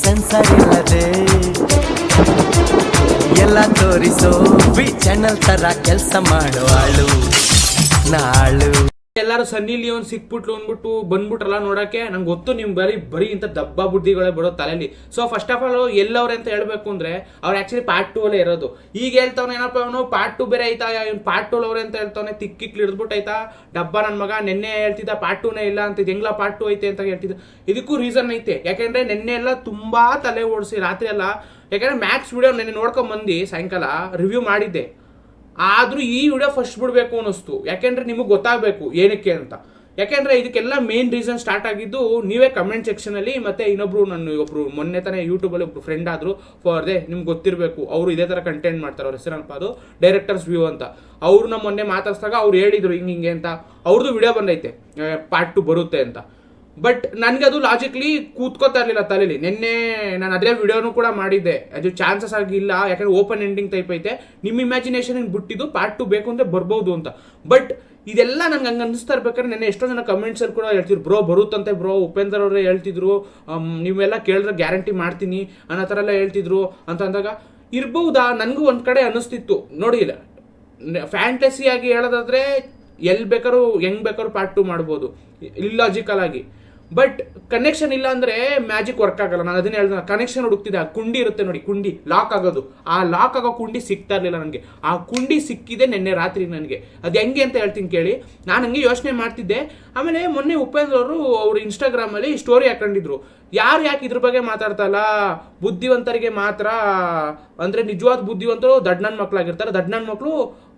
Sensor ಎಲ್ಲ ತೋರಿಸೋ V channel ತರ ಕೆಲಸ ಮಾಡುವಾಳು ನಾಳು ಎಲ್ಲಾರು ಸನ್ನಿ ಲಿಯೋನ್ ಸಿಕ್ಬಿಟ್ಲು ಅಂದ್ಬಿಟ್ಟು ಬಂದ್ಬಿಟ್ರಲ್ಲ ನೋಡಕ್ಕೆ? ನಂಗೆ ಗೊತ್ತು ನಿಮ್ ಬರೀ ಬರೀ ಇಂಥ ದಬ್ಬ ಬುದ್ಧಿಗಳೇ ಬರೋ ತಲೆಯಲ್ಲಿ ಸೊ ಫಸ್ಟ್ ಆಫ್ ಆಲ್ ಎಲ್ಲವ್ರೆ ಅಂತ ಹೇಳ್ಬೇಕು ಅಂದ್ರೆ, ಅವ್ರು ಆಕ್ಚುಲಿ ಪಾರ್ಟ್ ಟೂ ಅಲ್ಲೇ ಇರೋದು. ಈಗ ಹೇಳ್ತವ್ನ ಏನಪ್ಪ ಅವನು ಪಾರ್ಟ್ ಟೂ ಬೇರೆ ಆಯ್ತಾ? ಪಾರ್ಟ್ ಟೂ ಅವ್ರೆ ಅಂತ ಹೇಳ್ತವ್ನೆ? ತಿಕ್ಕಿಕ್ಲಿ ಹಿಡಿದ್ಬಿಟ್ಟು ಆಯ್ತಾ? ಡಬ್ಬ ನನ್ನ ಮಗ, ನಿನ್ನೆ ಹೇಳ್ತಿದ್ದ ಪಾರ್ಟ್ ಟೂನೇ ಇಲ್ಲ ಅಂತ ಹೆಂಗ್ಲ ಪಾರ್ಟ್ ಟೂ ಐತೆ ಅಂತ ಹೇಳ್ತಿದ್ದ. ಇದಕ್ಕೂ ರೀಸನ್ ಐತೆ. ಯಾಕೆಂದ್ರೆ ನಿನ್ನೆ ಎಲ್ಲ ತುಂಬಾ ತಲೆ ಓಡಿಸಿ, ರಾತ್ರಿ ಎಲ್ಲ, ಯಾಕಂದ್ರೆ ಮ್ಯಾಕ್ಸ್ ವಿಡಿಯೋ ನೆನ್ನೆ ನೋಡ್ಕೊಂಡ್ ಬಂದು ಸಾಯಂಕಾಲ ರಿವ್ಯೂ ಮಾಡಿದ್ದೆ. ಆದ್ರೂ ಈ ವಿಡಿಯೋ ಫಸ್ಟ್ ಬಿಡಬೇಕು ಅನ್ನಿಸ್ತು. ಯಾಕೆಂದ್ರೆ ನಿಮಗೆ ಗೊತ್ತಾಗಬೇಕು ಏನಕ್ಕೆ ಅಂತ. ಯಾಕೆಂದ್ರೆ ಇದಕ್ಕೆಲ್ಲ ಮೇನ್ ರೀಸನ್ ಸ್ಟಾರ್ಟ್ ಆಗಿದ್ದು ನೀವೇ ಕಮೆಂಟ್ ಸೆಕ್ಷನ್ ಅಲ್ಲಿ ಮತ್ತೆ ಇನ್ನೊಬ್ರು ನನ್ನ ಒಬ್ರು ಮೊನ್ನೆ ತಾನೇ ಯೂಟ್ಯೂಬಲ್ಲಿ ಒಬ್ರು ಫ್ರೆಂಡ್ ಆದ್ರು ಫಾರ್ ದೇ ನಿಮ್ಗೆ ಗೊತ್ತಿರಬೇಕು, ಅವರು ಇದೇ ತರ ಕಂಟೆಂಟ್ ಮಾಡ್ತಾರೆ, ಅವ್ರ ಹೆಸರಪ್ಪ ಅದು? ಡೈರೆಕ್ಟರ್ಸ್ ವ್ಯೂ ಅಂತ. ಅವ್ರನ್ನ ಮೊನ್ನೆ ಮಾತಾಡ್ಸಿದಾಗ ಅವ್ರು ಹೇಳಿದ್ರು ಹಿಂಗೆ ಹಿಂಗೆ ಅಂತ. ಅವ್ರದ್ದು ವಿಡಿಯೋ ಬಂದೈತೆ ಪಾರ್ಟ್ ಟು ಬರುತ್ತೆ ಅಂತ. ಬಟ್ ನನಗೆ ಅದು ಲಾಜಿಕ್ಲಿ ಕೂತ್ಕೋತಾ ಇರಲಿಲ್ಲ ತಲೆಯಲ್ಲಿ ನಿನ್ನೆ ನಾನು ಅದೇ ವಿಡಿಯೋನು ಕೂಡ ಮಾಡಿದ್ದೆ. ಅದು ಚಾನ್ಸಸ್ ಆಗಿಲ್ಲ ಯಾಕಂದ್ರೆ ಓಪನ್ ಎಂಡಿಂಗ್ ಟೈಪ್ ಐತೆ. ನಿಮ್ಮ ಇಮ್ಯಾಜಿನೇಷನ್ ಬಿಟ್ಟಿದ್ದು? ಪಾರ್ಟ್ ಟು ಬೇಕು ಅಂದ್ರೆ ಬರ್ಬೋದು ಅಂತ. ಬಟ್ ಇದೆಲ್ಲ ನಂಗೆ ಹಂಗೆ ಅನಿಸ್ತಾ ಇರ್ಬೇಕಾದ್ರೆ ನೆನ್ನೆ ಎಷ್ಟೋ ಜನ ಕಮೆಂಟ್ಸಲ್ಲಿ ಕೂಡ ಹೇಳ್ತಿದ್ರು, ಬ್ರೋ ಬರುತ್ತಂತೆ ಬ್ರೋ. ಉಪೇಂದ್ರ ಅವರೇ ಹೇಳ್ತಿದ್ರು ನೀವೆಲ್ಲ ಕೇಳಿದ್ರೆ ಗ್ಯಾರಂಟಿ ಮಾಡ್ತೀನಿ. ಅನ್ನೋ ಥರ ಎಲ್ಲ ಹೇಳ್ತಿದ್ರು ಅಂತ ಅಂದಾಗ ಇರ್ಬಹುದಾ ನನಗೂ ಒಂದು ಕಡೆ ಅನಿಸ್ತಿತ್ತು ನೋಡಿಲ್ಲ ಫ್ಯಾಂಟಸಿಯಾಗಿ ಹೇಳೋದಾದ್ರೆ ಎಲ್ಲಿ ಬೇಕಾದ್ರೂ, ಹೆಂಗ್ ಬೇಕಾದ್ರೂ ಪಾರ್ಟ್ ಟು ಮಾಡ್ಬೋದು. ಇಲ್ಲಾಜಿಕಲ್ ಆಗಿ. ಬಟ್ ಕನೆಕ್ಷನ್ ಇಲ್ಲ ಅಂದ್ರೆ ಮ್ಯಾಜಿಕ್ ವರ್ಕ್ ಆಗಲ್ಲ. ನಾನು ಅದನ್ನ ಹೇಳ್ದ. ಕನೆಕ್ಷನ್ ಹುಡುಕ್ತಿದ್ದೆ. ಆ ಕುಂಡಿ ಇರುತ್ತೆ ನೋಡಿ, ಕುಂಡಿ ಲಾಕ್ ಆಗೋದು. ಆ ಲಾಕ್ ಆಗೋ ಕುಂಡಿ ಸಿಗ್ತಾ ಇರಲಿಲ್ಲ ನನಗೆ. ಆ ಕುಂಡಿ ಸಿಕ್ಕಿದೆ ನಿನ್ನೆ ರಾತ್ರಿ ನನಗೆ. ಅದು ಹೆಂಗೆ ಅಂತ ಹೇಳ್ತೀನಿ ಕೇಳಿ. ನಾನು ಹಂಗೆ ಯೋಚನೆ ಮಾಡ್ತಿದ್ದೆ. ಆಮೇಲೆ ಮೊನ್ನೆ ಉಪೇಂದ್ರ ಅವರು ಅವ್ರ ಇನ್ಸ್ಟಾಗ್ರಾಮಲ್ಲಿ ಸ್ಟೋರಿ ಹಾಕೊಂಡಿದ್ರು. ಯಾರು ಯಾಕೆ ಇದ್ರ ಬಗ್ಗೆ ಮಾತಾಡ್ತಲ್ಲ? ಬುದ್ಧಿವಂತರಿಗೆ ಮಾತ್ರ, ಅಂದ್ರೆ ನಿಜವಾದ ಬುದ್ಧಿವಂತರು ದಡ್ಡನ ಮಕ್ಕಳಾಗಿರ್ತಾರೆ ದಡ್ಡನ ಮಕ್ಕಳು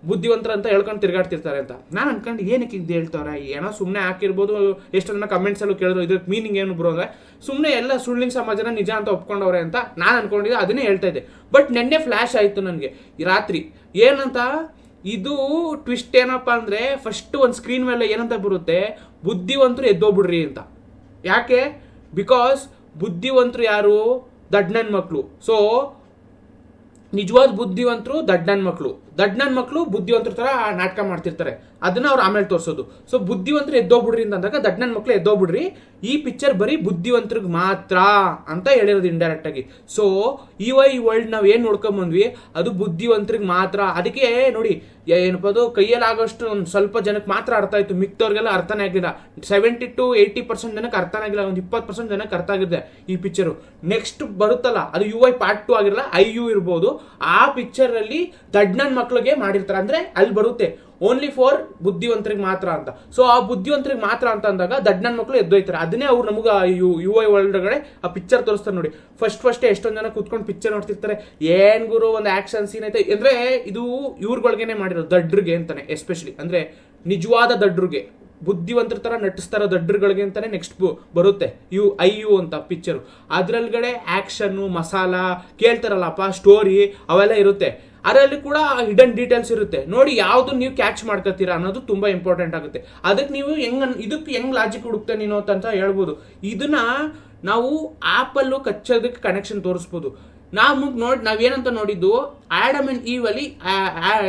ಬುದ್ಧಿವಂತರ ಅಂತ ಹೇಳ್ಕೊಂಡು ತಿರ್ಗಾಡ್ತಿರ್ತಾರೆ ಅಂತ. ನಾನು ಅನ್ಕೊಂಡು, ಏನಕ್ಕೆ ಇದು ಹೇಳ್ತಾರೆ ಏನೋ ಸುಮ್ಮನೆ ಹಾಕಿರ್ಬೋದು ಎಷ್ಟು ಜನ ಕಮೆಂಟ್ಸ್ ಅಲ್ಲೂ ಕೇಳಿದ್ರು ಇದಕ್ಕೆ ಮೀನಿಂಗ್ ಏನು ಬ್ರೋ ಅಂದ್ರೆ ಸುಮ್ಮನೆ ಎಲ್ಲ ಸುಳ್ಳಿನ ಸಮಾಜನ ನಿಜ ಅಂತ ಒಪ್ಕೊಂಡವ್ರೆ ಅಂತ ನಾನು ಅನ್ಕೊಂಡಿದ್ದೆ, ಅದನ್ನೇ ಹೇಳ್ತಾ ಇದ್ದೆ. ಬಟ್ ನೆನ್ನೆ ಫ್ಲಾಶ್ ಆಯಿತು ನನಗೆ ರಾತ್ರಿ. ಏನಂತ? ಇದು ಟ್ವಿಸ್ಟ್ ಏನಪ್ಪ ಅಂದರೆ ಫಸ್ಟ್ ಒಂದು ಸ್ಕ್ರೀನ್ ಮೇಲೆ ಏನಂತ ಬರುತ್ತೆ? ಬುದ್ಧಿವಂತರು ಎದ್ದೋಗ್ಬಿಡ್ರಿ ಅಂತ. ಯಾಕೆ? ಬಿಕಾಸ್ ಬುದ್ಧಿವಂತರು ಯಾರು? ದಡ್ಡನ ಮಕ್ಕಳು ಸೊ ನಿಜವಾದ ಬುದ್ಧಿವಂತರು ದಡ್ಡನ ಮಕ್ಕಳು ದಡ್ಡನ ಮಕ್ಕಳು ಬುದ್ಧಿವಂತರ ತರ ನಾಟಕ ಮಾಡ್ತಿರ್ತಾರೆ. ಅದನ್ನ ಅವ್ರು ಆಮೇಲೆ ತೋರಿಸೋದು. ಸೊ ಬುದ್ಧಿವಂತರು ಎದ್ದೋಗ್ಬಿಡ್ರಿ ಅಂತ ಅಂದಾಗ ದಡ್ಡನ ಮಕ್ಕಳು ಎದ್ದೋಗ್ಬಿಡ್ರಿ. ಈ ಪಿಕ್ಚರ್ ಬರೀ ಬುದ್ಧಿವಂತರಿಗೆ ಮಾತ್ರ ಅಂತ ಹೇಳಿರೋದು ಇಂಡೈರೆಕ್ಟ್ ಆಗಿ. ಸೊ ಈ ವೈ ವರ್ಲ್ಡ್ ನಾವು ಏನು ನೋಡ್ಕೊಂಬಂದ್ವಿ ಅದು ಬುದ್ಧಿವಂತರಿಗೆ ಮಾತ್ರ. ಅದಕ್ಕೆ ನೋಡಿ ಏನಪ್ಪ ಅದು ಕೈಯಲ್ಲಿ ಆಗೋಷ್ಟು ಒಂದು ಸ್ವಲ್ಪ ಜನಕ್ಕೆ ಮಾತ್ರ ಅರ್ಥ ಆಯಿತು. ಮಿಕ್ತವ್ರಿಗೆಲ್ಲ ಅರ್ಥನೇ ಆಗಿಲ್ಲ ಸೆವೆಂಟಿ ಟು ಏಯ್ಟಿ ಪರ್ಸೆಂಟ್ ಜನಕ್ಕೆ ಅರ್ಥ ಆಗಿಲ್ಲ. ಒಂದು ಇಪ್ಪತ್ತು ಪರ್ಸೆಂಟ್ ಜನಕ್ಕೆ ಅರ್ಥ ಆಗಿದೆ ಈ ಪಿಕ್ಚರು ನೆಕ್ಸ್ಟ್ ಬರುತ್ತಲ್ಲ, ಅದು ಯು ಐ ಪಾರ್ಟ್ ಟು ಆಗಿರಲ್ಲ ಐ ಯು ಇರ್ಬೋದು. ಆ ಪಿಕ್ಚರ್ ಅಲ್ಲಿ ದಡ್ಡನ ಮಕ್ಳಿಗೆ ಮಾಡಿರ್ತಾರೆ ಅಂದ್ರೆ ಅಲ್ಲಿ ಬರುತ್ತೆ. ಓನ್ಲಿ ಫಾರ್ ಬುದ್ಧಿವಂತರಿಗೆ ಮಾತ್ರ ಅಂತ. ಸೊ ಆ ಬುದ್ಧಿವಂತರಿಗೆ ಮಾತ್ರ ಅಂತ ಅಂದಾಗ ದಡ್ಡನ ಮಕ್ಕಳು ಎದ್ದೋಯ್ತಾರೆ. ಅದನ್ನೇ ಅವ್ರು ನಮಗೆ ಯು ಐ ಒಳಗಡೆ ಆ ಪಿಕ್ಚರ್ ತೋರಿಸ್ತಾರೆ ನೋಡಿ. ಫಸ್ಟ್ ಫಸ್ಟ್ ಎಷ್ಟೊಂದು ಜನ ಕುತ್ಕೊಂಡು ಪಿಕ್ಚರ್ ನೋಡ್ತಿರ್ತಾರೆ. ಏನ್ ಗುರು ಒಂದು ಆಕ್ಷನ್ ಸೀನ್ ಐತೆ. ಅಂದ್ರೆ ಇದು ಇವ್ರುಗಳ್ಗೆನೆ ಮಾಡಿರೋ ದಡ್ರಿಗೆ ಅಂತಾನೆ ಎಸ್ಪೆಷಲಿ ಅಂದ್ರೆ ನಿಜವಾದ ದಡ್ರಿಗೆ. ಬುದ್ಧಿವಂತರ ತರ ನಟಿಸ್ತಾರೋ ದಡ್ರುಗಳಿಗೆ ಅಂತಾನೆ ನೆಕ್ಸ್ಟ್ ಬರುತ್ತೆ. ಯು, ಐ, ಯು ಅಂತ ಪಿಕ್ಚರ್ ಅದ್ರಲ್ಗಡೆ ಆಕ್ಷನ್ ಮಸಾಲ ಕೇಳ್ತಾರಲ್ಲಪ್ಪ ಸ್ಟೋರಿ ಅವೆಲ್ಲ ಇರುತ್ತೆ. ಅದರಲ್ಲಿ ಕೂಡ ಹಿಡನ್ ಡೀಟೇಲ್ಸ್ ಇರುತ್ತೆ. ನೋಡಿ ಯಾವುದು ನೀವು ಕ್ಯಾಚ್ ಮಾಡ್ಕೋತೀರಾ ಅನ್ನೋದು ತುಂಬಾ ಇಂಪಾರ್ಟೆಂಟ್ ಆಗುತ್ತೆ. ಅದಕ್ಕೆ ನೀವು ಹೆಂಗ್ ಇದಕ್ಕೆ ಹೆಂಗ್ ಲಾಜಿಕ್ ಹುಡುಕ್ತೇನೆ ನೀನು ಅಂತ ಹೇಳ್ಬೋದು. ಇದನ್ನ ನಾವು ಆಪಲ್ಲು ಕಚ್ಚೋದಕ್ಕೆ ಕನೆಕ್ಷನ್ ತೋರಿಸ್ಬೋದು. ನಾವು ನೋಡಿ ನಾವೇನಂತ ನೋಡಿದ್ದು ಆಡಮ್ ಅಂಡ್ ಈವ್ ಅಲ್ಲಿ